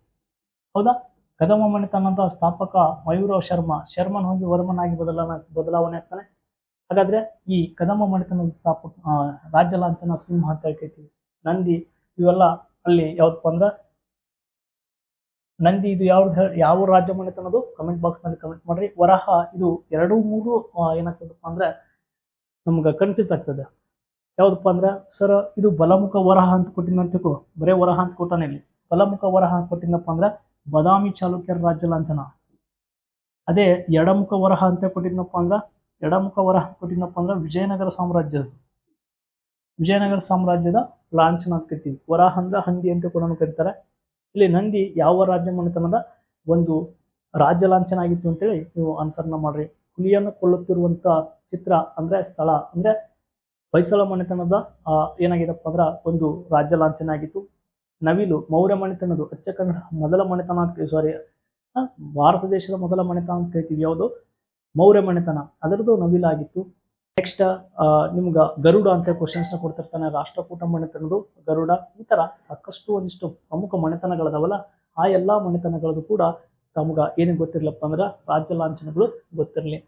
ಹೌದಾ? ಕದಮ ಮನೆತನದ ಸ್ಥಾಪಕ ಮಯೂರ ಶರ್ಮ. ಶರ್ಮನ್ ಹೋಗಿ ವರ್ಮನಾಗಿ ಬದಲಾವಣೆ ಬದಲಾವಣೆ ಆಗ್ತಾನೆ. ಹಾಗಾದ್ರೆ ಈ ಕದಂಬ ಮನೆತನದ ಸ್ಥಾಪಕ ಆ, ರಾಜ್ಯ ಲಾಂಛನ ಸಿಂಹ ಅಂತ ಹೇಳ್ತೀವಿ ನಂದಿ ಇವೆಲ್ಲ ಅಲ್ಲಿ ಯಾವ್ದಪ್ಪ ಅಂದ್ರೆ ನಂದಿ ಇದು ಯಾವ್ದು ಯಾವ ರಾಜ್ಯ ಮನೆತನದು ಕಮೆಂಟ್ ಬಾಕ್ಸ್ನಲ್ಲಿ ಕಮೆಂಟ್ ಮಾಡ್ರಿ. ವರಹ ಇದು ಎರಡು ಮೂರು ಏನಾಗ್ತದಪ್ಪ ಅಂದ್ರೆ ನಮ್ಗೆ ಕನ್ಫ್ಯೂಸ್ ಆಗ್ತದೆ ಯಾವ್ದಪ್ಪ ಅಂದ್ರೆ ಸರ್ ಇದು ಬಲಮುಖ ವರಹ ಅಂತ ಕೊಟ್ಟಿನ ಅಂತ ಬರೇ ವರಹ ಅಂತ ಕೊಟ್ಟಾನೆ ಇಲ್ಲಿ. ಬಲಮುಖ ವರಹ ಅಂತ ಕೊಟ್ಟಿನಪ್ಪ ಅಂದ್ರೆ ಬದಾಮಿ ಚಾಲುಕ್ಯರ ರಾಜ್ಯ ಲಾಂಛನ ಅದೇ ಎಡಮುಖ ವರಹ ಅಂತ ಕೊಟ್ಟಿದ್ನಪ್ಪ ಅಂದ್ರೆ ಎಡಮುಖ ವರಹ ಅಂತ ಕೊಟ್ಟಿದ್ನಪ್ಪ ಅಂದ್ರೆ ವಿಜಯನಗರ ಸಾಮ್ರಾಜ್ಯದ ವಿಜಯನಗರ ಸಾಮ್ರಾಜ್ಯದ ಲಾಂಛನ ಅಂತ ಕರಿತೀವಿ ವರಾಹ ಅಂದ್ರೆ ಹಂದಿ ಅಂತ ಕೂಡ ಕರೀತಾರೆ. ಇಲ್ಲಿ ನಂದಿ ಯಾವ ರಾಜ್ಯ ಮನೆತನದ ಒಂದು ರಾಜ್ಯ ಲಾಂಛನ ಆಗಿತ್ತು ಅಂತೇಳಿ ನೀವು ಅನುಸರಣೆ ಮಾಡ್ರಿ. ಹುಲಿಯನ್ನು ಕೊಲ್ಲುತ್ತಿರುವಂತ ಚಿತ್ರ ಅಂದ್ರೆ ಸ್ಥಳ ಅಂದ್ರೆ ಹೊಯ್ಸಳ ಮನೆತನದ ಏನಾಗಿದಪ್ಪ ಅಂದ್ರ ಒಂದು ರಾಜ್ಯ ಲಾಂಛನ ಆಗಿತ್ತು. ನವಿಲು ಮೌರ್ಯ ಮನೆತನದು ಅಚ್ಚ ಕನ್ನಡ ಮೊದಲ ಮನೆತನ ಅಂತ ಸಾರಿ ಭಾರತ ದೇಶದ ಮೊದಲ ಮನೆತನ ಅಂತ ಕರಿತೀವಿ, ಯಾವುದು? ಮೌರ್ಯ ಮನೆತನ ಅದರದ್ದು ನವಿಲಾಗಿತ್ತು. ನೆಕ್ಸ್ಟ್ ನಿಮ್ಗ ಗರುಡ ಅಂತ ಕ್ವಶನ್ಸ್ನ ಕೊಡ್ತಿರ್ತಾನೆ. ರಾಷ್ಟ್ರಕೂಟ ಮನೆತನದು, ಗರುಡ, ಈ ತರ ಸಾಕಷ್ಟು ಒಂದಿಷ್ಟು ಪ್ರಮುಖ ಮನೆತನಗಳದಾವಲ್ಲ, ಆ ಎಲ್ಲಾ ಮನೆತನಗಳದು ಕೂಡ ತಮಗ ಏನು ಗೊತ್ತಿರ್ಲಪ್ಪ ಅಂದ್ರೆ ರಾಜ್ಯ ಲಾಂಛನಗಳು ಗೊತ್ತಿರಲಿ.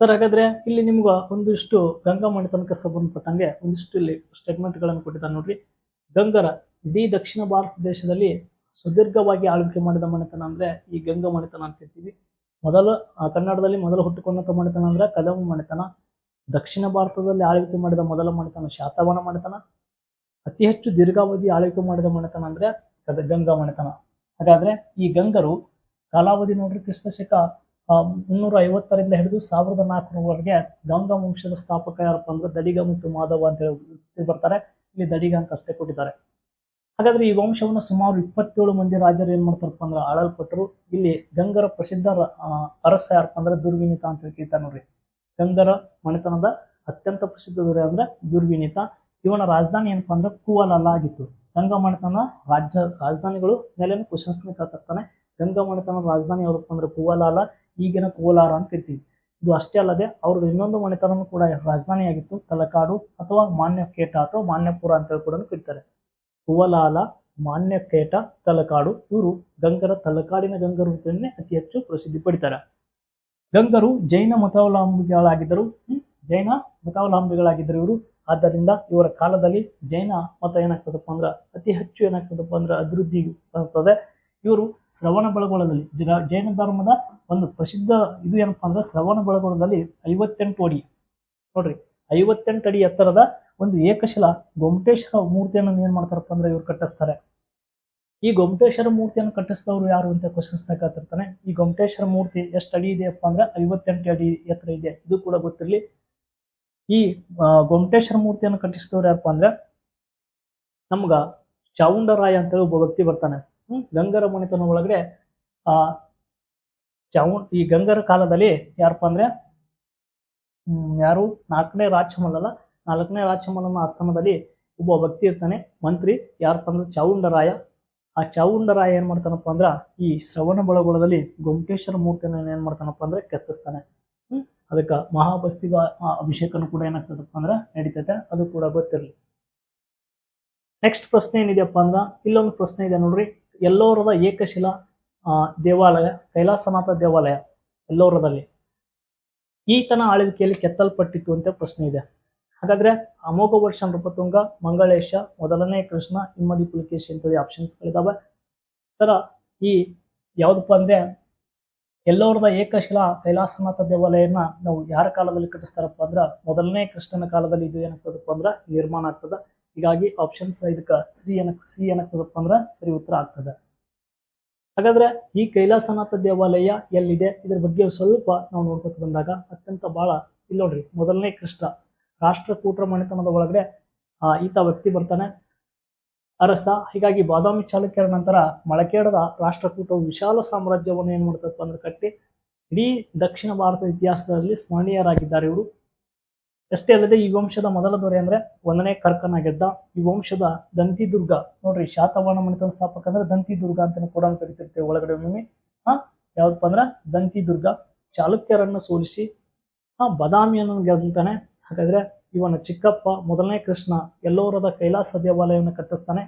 ಸರ್ ಹಾಗಾದ್ರೆ ಇಲ್ಲಿ ನಿಮ್ಗ ಒಂದಿಷ್ಟು ಗಂಗಾ ಮನೆತನಕ್ಕೆ ಸಂಬಂಧಪಟ್ಟಂಗೆ ಒಂದಿಷ್ಟು ಇಲ್ಲಿ ಸ್ಟೇಟ್ಮೆಂಟ್ಗಳನ್ನು ಕೊಟ್ಟಿದ್ದಾನೆ ನೋಡ್ರಿ. ಗಂಗರ ಇಡೀ ದಕ್ಷಿಣ ಭಾರತ ದೇಶದಲ್ಲಿ ಸುದೀರ್ಘವಾಗಿ ಆಳ್ವಿಕೆ ಮಾಡಿದ ಮನೆತನ ಅಂದ್ರೆ ಈ ಗಂಗಾ ಮನೆತನ ಅಂತ ಹೇಳ್ತೀವಿ. ಮೊದಲ ಕನ್ನಡದಲ್ಲಿ ಮೊದಲು ಹುಟ್ಟುಕೊಂಡಂತ ಮಣಿತನ ಅಂದ್ರೆ ಕದಮ ಮಣಿತನ ದಕ್ಷಿಣ ಭಾರತದಲ್ಲಿ ಆಳ್ವಿಕೆ ಮಾಡಿದ ಮೊದಲ ಮಣಿತನ ಶಾತವನ ಮಣಿತನ ಅತಿ ಹೆಚ್ಚು ದೀರ್ಘಾವಧಿ ಆಳ್ವಿಕೆ ಮಾಡಿದ ಮಣಿತನ ಅಂದ್ರೆ ಗಂಗಾ ಮಣಿತನ ಹಾಗಾದ್ರೆ ಈ ಗಂಗರು ಕಾಲಾವಧಿ ನೋಡ್ರಿ ಕ್ರಿಸ್ತ ಶಕ ಮುನ್ನೂರ ಐವತ್ತರಿಂದ ಹಿಡಿದು ಸಾವಿರದ ನಾಲ್ಕುನೂರವರೆಗೆ ಗಂಗಾ ವಂಶದ ಸ್ಥಾಪಕ ಯಾರಪ್ಪ ಅಂದ್ರೆ ದಡಿಗ ಮತ್ತು ಮಾಧವ ಅಂತ ಹೇಳಿ ಬರ್ತಾರೆ. ಇಲ್ಲಿ ದಡಿಗ ಅಂತ ಅಷ್ಟೇ ಕೊಟ್ಟಿದ್ದಾರೆ. ಹಾಗಾದ್ರೆ ಈ ವಂಶವನ್ನು ಸುಮಾರು ಇಪ್ಪತ್ತೇಳು ಮಂದಿ ರಾಜರು ಏನ್ ಮಾಡ್ತಾರಪ್ಪ ಅಂದ್ರೆ ಆಳಲ್ಪಟ್ಟರು. ಇಲ್ಲಿ ಗಂಗರ ಪ್ರಸಿದ್ಧ ಅರಸ ಯಾರಪ್ಪ ಅಂದ್ರೆ ದುರ್ವಿನೀತ ಅಂತ ಹೇಳ್ತಾರೆ ನೋಡ್ರಿ. ಗಂಗರ ಮನೆತನದ ಅತ್ಯಂತ ಪ್ರಸಿದ್ಧ ದೊರೆ ಅಂದ್ರೆ ದುರ್ವಿನೀತ. ಇವನ ರಾಜಧಾನಿ ಏನಪ್ಪಾ ಅಂದ್ರೆ ಕುವಲಾಲ ಆಗಿತ್ತು. ಗಂಗಾ ಮನೆತನ ರಾಜ್ಯ, ರಾಜಧಾನಿಗಳು ಮೇಲೆ ಕ್ವಶನ್ಸ್ ಕೇಳ್ತಿರ್ತಾನೆ ಗಂಗಾ ಮನೆತನ ರಾಜಧಾನಿ ಯಾವ್ದಪ್ಪ ಅಂದ್ರೆ ಕುವಲಾಲ, ಈಗಿನ ಕೋಲಾರ ಅಂತ ಕರಿತೀವಿ. ಇದು ಅಷ್ಟೇ ಅಲ್ಲದೆ ಅವ್ರದ್ದು ಇನ್ನೊಂದು ಮನೆತನನೂ ಕೂಡ ರಾಜಧಾನಿಯಾಗಿತ್ತು. ತಲಕಾಡು ಅಥವಾ ಮಾನ್ಯ ಕೇಟ ಅಥವಾ ಮಾನ್ಯಪುರ ಅಂತ ಕೂಡ ಕರೀತಾರೆ. ಕುವಲಾಲ, ಮಾನ್ಯಕೇಟ, ತಲಕಾಡು, ಇವರು ಗಂಗರ ತಲಕಾಡಿನ ಗಂಗರು ಅಂತಲೇ ಅತಿ ಹೆಚ್ಚು ಪ್ರಸಿದ್ಧಿ ಪಡಿತಾರೆ. ಗಂಗರು ಜೈನ ಮತಾವಲಂಬಿಗಳಾಗಿದ್ದರು? ಜೈನ ಮತಾವಲಂಬಿಗಳಾಗಿದ್ದರು ಇವರು. ಆದ್ದರಿಂದ ಇವರ ಕಾಲದಲ್ಲಿ ಜೈನ ಮತ ಏನಾಗ್ತದಪ್ಪ ಅಂದ್ರೆ, ಅತಿ ಹೆಚ್ಚು ಏನಾಗ್ತದಪ್ಪ ಅಂದ್ರೆ ಅಭಿವೃದ್ಧಿ ಆಗ್ತದೆ. ಇವರು ಶ್ರವಣ ಬೆಳಗೊಳದಲ್ಲಿ ಜೈನ ಧರ್ಮದ ಒಂದು ಪ್ರಸಿದ್ಧ ಇದು ಏನಪ್ಪಾ ಅಂದ್ರೆ, ಶ್ರವಣ ಬೆಳಗೊಳದಲ್ಲಿ ಐವತ್ತೆಂಟು ಅಡಿ. ನೋಡ್ರಿ, ಐವತ್ತೆಂಟು ಅಡಿ ಎತ್ತರದ ಒಂದು ಏಕಶಿಲಾ ಗೊಮಟೇಶ್ವರ ಮೂರ್ತಿಯನ್ನು ಏನು ಮಾಡ್ತಾರಪ್ಪ ಅಂದ್ರೆ ಇವ್ರು ಕಟ್ಟಿಸ್ತಾರೆ. ಈ ಗೊಮಟೇಶ್ವರ ಮೂರ್ತಿಯನ್ನು ಕಟ್ಟಿಸಿದವರು ಯಾರು ಅಂತ ಕ್ವಶನ್ಸ್ ಕೇಳ್ತಿರ್ತಾನೆ. ಈ ಗೊಮಟೇಶ್ವರ ಮೂರ್ತಿ ಎಷ್ಟು ಅಡಿ ಇದೆಯಪ್ಪ ಅಂದ್ರೆ ಐವತ್ತೆಂಟು ಅಡಿ ಎತ್ತರ ಇದೆ. ಇದು ಕೂಡ ಗೊತ್ತಿರಲಿ. ಈ ಗೊಮಟೇಶ್ವರ ಮೂರ್ತಿಯನ್ನು ಕಟ್ಟಿಸಿದವರು ಯಾರಪ್ಪ ಅಂದ್ರೆ ನಮ್ಗ ಚಾವುಂಡರಾಯ ಅಂತೇಳಿ ಒಬ್ಬ ವ್ಯಕ್ತಿ ಬರ್ತಾನೆ. ಹ್ಮ್, ಗಂಗರ ಮನೆತನ ಒಳಗಡೆ, ಆ, ಚಾವು, ಈ ಗಂಗರ ಕಾಲದಲ್ಲಿ ಯಾರಪ್ಪ ಅಂದ್ರೆ ಯಾರು? ನಾಲ್ಕನೇ ರಾಜಮಲ್ಲಲ್ಲ ನಾಲ್ಕನೇ ರಾಜಮಲನ ಆಸ್ಥಾನದಲ್ಲಿ ಒಬ್ಬ ವ್ಯಕ್ತಿ ಇರ್ತಾನೆ ಮಂತ್ರಿ. ಯಾರಪ್ಪ ಅಂದ್ರೆ ಚಾವುಂಡರಾಯ. ಆ ಚಾವುಂಡರಾಯ ಏನ್ ಮಾಡ್ತಾನಪ್ಪ ಅಂದ್ರ ಈ ಶ್ರವಣ ಬಳಗೊಳದಲ್ಲಿ ಗೊಮಟೇಶ್ವರ ಮೂರ್ತಿಯನ್ನು ಏನ್ ಮಾಡ್ತಾನಪ್ಪ ಅಂದ್ರೆ ಕೆತ್ತಿಸ್ತಾನೆ. ಹ್ಮ್. ಅದಕ್ಕ ಮಹಾಬಸ್ತಿಗ ಅಭಿಷೇಕನು ಕೂಡ ಏನಾಗ್ತದಪ್ಪ ಅಂದ್ರೆ ನಡೀತೈತೆ ಅದು ಕೂಡ ಗೊತ್ತಿರಲಿ. ನೆಕ್ಸ್ಟ್ ಪ್ರಶ್ನೆ ಏನಿದೆಯಪ್ಪ ಅಂದ್ರ ಇಲ್ಲೊಂದು ಪ್ರಶ್ನೆ ಇದೆ ನೋಡ್ರಿ. ಎಲ್ಲೋರದ ಏಕಶಿಲಾ ದೇವಾಲಯ ಕೈಲಾಸನಾಥ ದೇವಾಲಯ ಎಲ್ಲೋರದಲ್ಲಿ. ಈತನ ಆಳ್ವಿಕೆಯಲ್ಲಿ ಕೆತ್ತಲ್ಪಟ್ಟಿತ್ತು ಅಂತ ಪ್ರಶ್ನೆ ಇದೆ. ಹಾಗಾದ್ರೆ ಅಮೋಘ ವರ್ಷ ನೃಪತುಂಗ, ಮಂಗಳೇಶ, ಮೊದಲನೇ ಕೃಷ್ಣ, ಇಮ್ಮಡಿ ಪುಲಿಕೇಶಿ ಅಂತೇಳಿ ಆಪ್ಷನ್ಸ್ಗಳಿದಾವೆ ಸರ, ಈ ಯಾವ್ದಪ್ಪ ಅಂದ್ರೆ ಎಲ್ಲೋರದ ಏಕಶಿಲಾ ಕೈಲಾಸನಾಥ ದೇವಾಲಯನ ನಾವು ಯಾರ ಕಾಲದಲ್ಲಿ ಕಟ್ಟಿಸ್ತಾರಪ್ಪ ಅಂದ್ರೆ ಮೊದಲನೇ ಕೃಷ್ಣನ ಕಾಲದಲ್ಲಿ ಇದು ಏನಾಗ್ತದಪ್ಪ ಅಂದ್ರೆ ನಿರ್ಮಾಣ ಆಗ್ತದ. ಹೀಗಾಗಿ ಆಪ್ಷನ್ಸ್ ಇದಕ್ಕೆ ಶ್ರೀ ಏನಕ್ ಸಿ ಏನಾಗ್ತದಪ್ಪ ಅಂದ್ರೆ ಸರಿ ಉತ್ತರ ಆಗ್ತದೆ. ಹಾಗಾದ್ರೆ ಈ ಕೈಲಾಸನಾಥ ದೇವಾಲಯ ಎಲ್ಲಿದೆ? ಇದ್ರ ಬಗ್ಗೆ ಸ್ವಲ್ಪ ನಾವು ನೋಡ್ಕೊತ ಬಂದಾಗ ಅತ್ಯಂತ ಬಹಳ ಇಲ್ಲ ನೋಡ್ರಿ ಮೊದಲನೇ ಕೃಷ್ಣ. ರಾಷ್ಟ್ರಕೂಟರ ಮನೆತನದ ಒಳಗಡೆ ಈತ ವ್ಯಕ್ತಿ ಬರ್ತಾನೆ. ಅರಸ, ಹೀಗಾಗಿ ಬಾದಾಮಿ ಚಾಲುಕ್ಯರ ನಂತರ ಮಳಕೇಡದ ರಾಷ್ಟ್ರಕೂಟವು ವಿಶಾಲ ಸಾಮ್ರಾಜ್ಯವನ್ನು ಏನು ಮಾಡ್ತಪ್ಪ ಅಂದ್ರೆ ಕಟ್ಟಿ, ಇಡೀ ದಕ್ಷಿಣ ಭಾರತದ ಇತಿಹಾಸದಲ್ಲಿ ಸ್ಮರಣೀಯರಾಗಿದ್ದಾರೆ ಇವರು. ಅಷ್ಟೇ ಅಲ್ಲದೆ ಈ ವಂಶದ ಮೊದಲ ದೊರೆ ಅಂದ್ರೆ ಒಂದನೇ ಕರ್ಕನ ಗೆದ್ದ ಈ ವಂಶದ ದಂತಿದುರ್ಗ. ನೋಡ್ರಿ, ಶಾತವಾಹನ ಮನೆತನ ಸ್ಥಾಪಕ ಅಂದ್ರೆ ದಂತಿದುರ್ಗ ಅಂತಾನೆ ಕೂಡ ಕರಿತಿರ್ತೇವೆ ಒಳಗಡೆ ಒಮ್ಮೆ ಹಾ, ಯಾವ್ದಪ್ಪ ಅಂದ್ರೆ ದಂತಿದುರ್ಗ. ಚಾಲುಕ್ಯರನ್ನ ಸೋಲಿಸಿ, ಹಾ ಬದಾಮಿಯನ್ನು ಗೆಲ್ತಾನೆ ಹಾಗಾದ್ರೆ ಇವನ ಚಿಕ್ಕಪ್ಪ ಮೊದಲನೇ ಕೃಷ್ಣ ಎಲ್ಲೋರದ ಕೈಲಾಸ ದೇವಾಲಯವನ್ನು ಕಟ್ಟಿಸ್ತಾನೆ.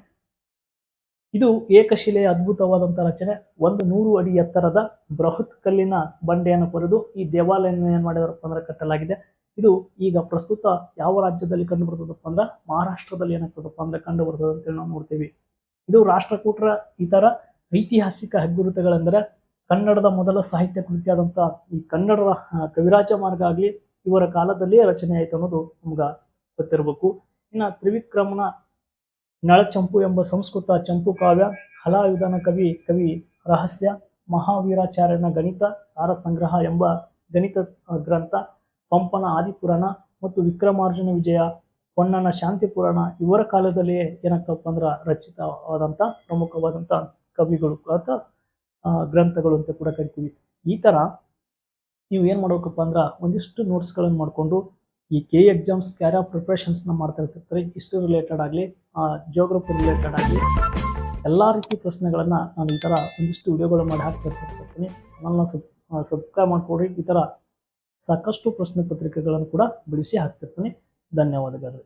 ಇದು ಏಕಶಿಲೆಯ ಅದ್ಭುತವಾದಂಥ ರಚನೆ. ಒಂದು ನೂರು ಅಡಿ ಎತ್ತರದ ಬೃಹತ್ ಕಲ್ಲಿನ ಬಂಡೆಯನ್ನು ಕೊರೆದು ಈ ದೇವಾಲಯವನ್ನು ಏನು ಮಾಡಿದಾರಪ್ಪ ಅಂದ್ರೆ ಕಟ್ಟಲಾಗಿದೆ. ಇದು ಈಗ ಪ್ರಸ್ತುತ ಯಾವ ರಾಜ್ಯದಲ್ಲಿ ಕಂಡು ಬರ್ತದಪ್ಪ ಅಂದ್ರೆ ಮಹಾರಾಷ್ಟ್ರದಲ್ಲಿ ಏನಾಗ್ತದಪ್ಪ ಅಂದ್ರೆ ಕಂಡು ಬರ್ತದೆ ಅಂತೇಳಿ ನಾವು ನೋಡ್ತೀವಿ. ಇದು ರಾಷ್ಟ್ರಕೂಟರ ಇತರ ಐತಿಹಾಸಿಕ ಹೆಗ್ಗುರುತುಗಳೆಂದರೆ ಕನ್ನಡದ ಮೊದಲ ಸಾಹಿತ್ಯ ಕೃತಿಯಾದಂಥ ಈ ಕನ್ನಡದ ಕವಿರಾಜ ಮಾರ್ಗ ಆಗಲಿ ಇವರ ಕಾಲದಲ್ಲಿಯೇ ರಚನೆ ಆಯಿತು ಅನ್ನೋದು ನಮ್ಗೆ ಗೊತ್ತಿರಬೇಕು. ಇನ್ನು ತ್ರಿವಿಕ್ರಮನ ನಳಚಂಪು ಎಂಬ ಸಂಸ್ಕೃತ ಚಂಪು ಕಾವ್ಯ ಹಲಾಯುಧನ ಕವಿ ಕವಿ ರಹಸ್ಯ, ಮಹಾವೀರಾಚಾರ್ಯನ ಗಣಿತ, ಸಾರ ಸಂಗ್ರಹ ಎಂಬ ಗಣಿತ ಗ್ರಂಥ, ಪಂಪನ ಆದಿಪುರಾಣ ಮತ್ತು ವಿಕ್ರಮಾರ್ಜುನ ವಿಜಯ ಪೊನ್ನನ ಶಾಂತಿ ಪುರಾಣ ಇವರ ಕಾಲದಲ್ಲಿಯೇ ಏನಕ್ಕಪ್ಪ ಅಂದ್ರೆ ರಚಿತವಾದಂಥ ಪ್ರಮುಖವಾದಂಥ ಕವಿಗಳು ಅಥವಾ ಗ್ರಂಥಗಳು ಅಂತ ಕೂಡ ಕರಿತೀವಿ. ಈ ಥರ ನೀವು ಏನು ಮಾಡಬೇಕಪ್ಪ ಅಂದ್ರೆ ಒಂದಿಷ್ಟು ನೋಟ್ಸ್ಗಳನ್ನು ಮಾಡಿಕೊಂಡು ಈ ಕೆ ಎಕ್ಸಾಮ್ಸ್ ಕ್ಯಾರ ಪ್ರಿಪ್ರೇಷನ್ಸ್ನ ಮಾಡ್ತಾ ಇರ್ತಿರ್ತಾರೆ. ಹಿಸ್ಟ್ರಿ ರಿಲೇಟೆಡ್ ಆಗಲಿ ಜಿಯೋಗ್ರಫಿ ರಿಲೇಟೆಡ್ ಆಗಲಿ, ಎಲ್ಲ ರೀತಿ ಪ್ರಶ್ನೆಗಳನ್ನು ನಾನು ಈ ಥರ ಒಂದಿಷ್ಟು ವಿಡಿಯೋಗಳು ಮಾಡಿ ಹಾಕ್ತಿರ್ತಿರ್ತೀನಿ ಚಾನಲ್ನ ಸಬ್ಸ್ ಸಬ್ಸ್ಕ್ರೈಬ್ ಮಾಡಿಕೊಡ್ರಿ ಈ ಥರ ಸಾಕಷ್ಟು ಪ್ರಶ್ನೆ ಪತ್ರಿಕೆಗಳನ್ನು ಕೂಡ ಬಿಡಿಸಿ ಹಾಕ್ತಿರ್ತೀನಿ ಧನ್ಯವಾದಗಳು.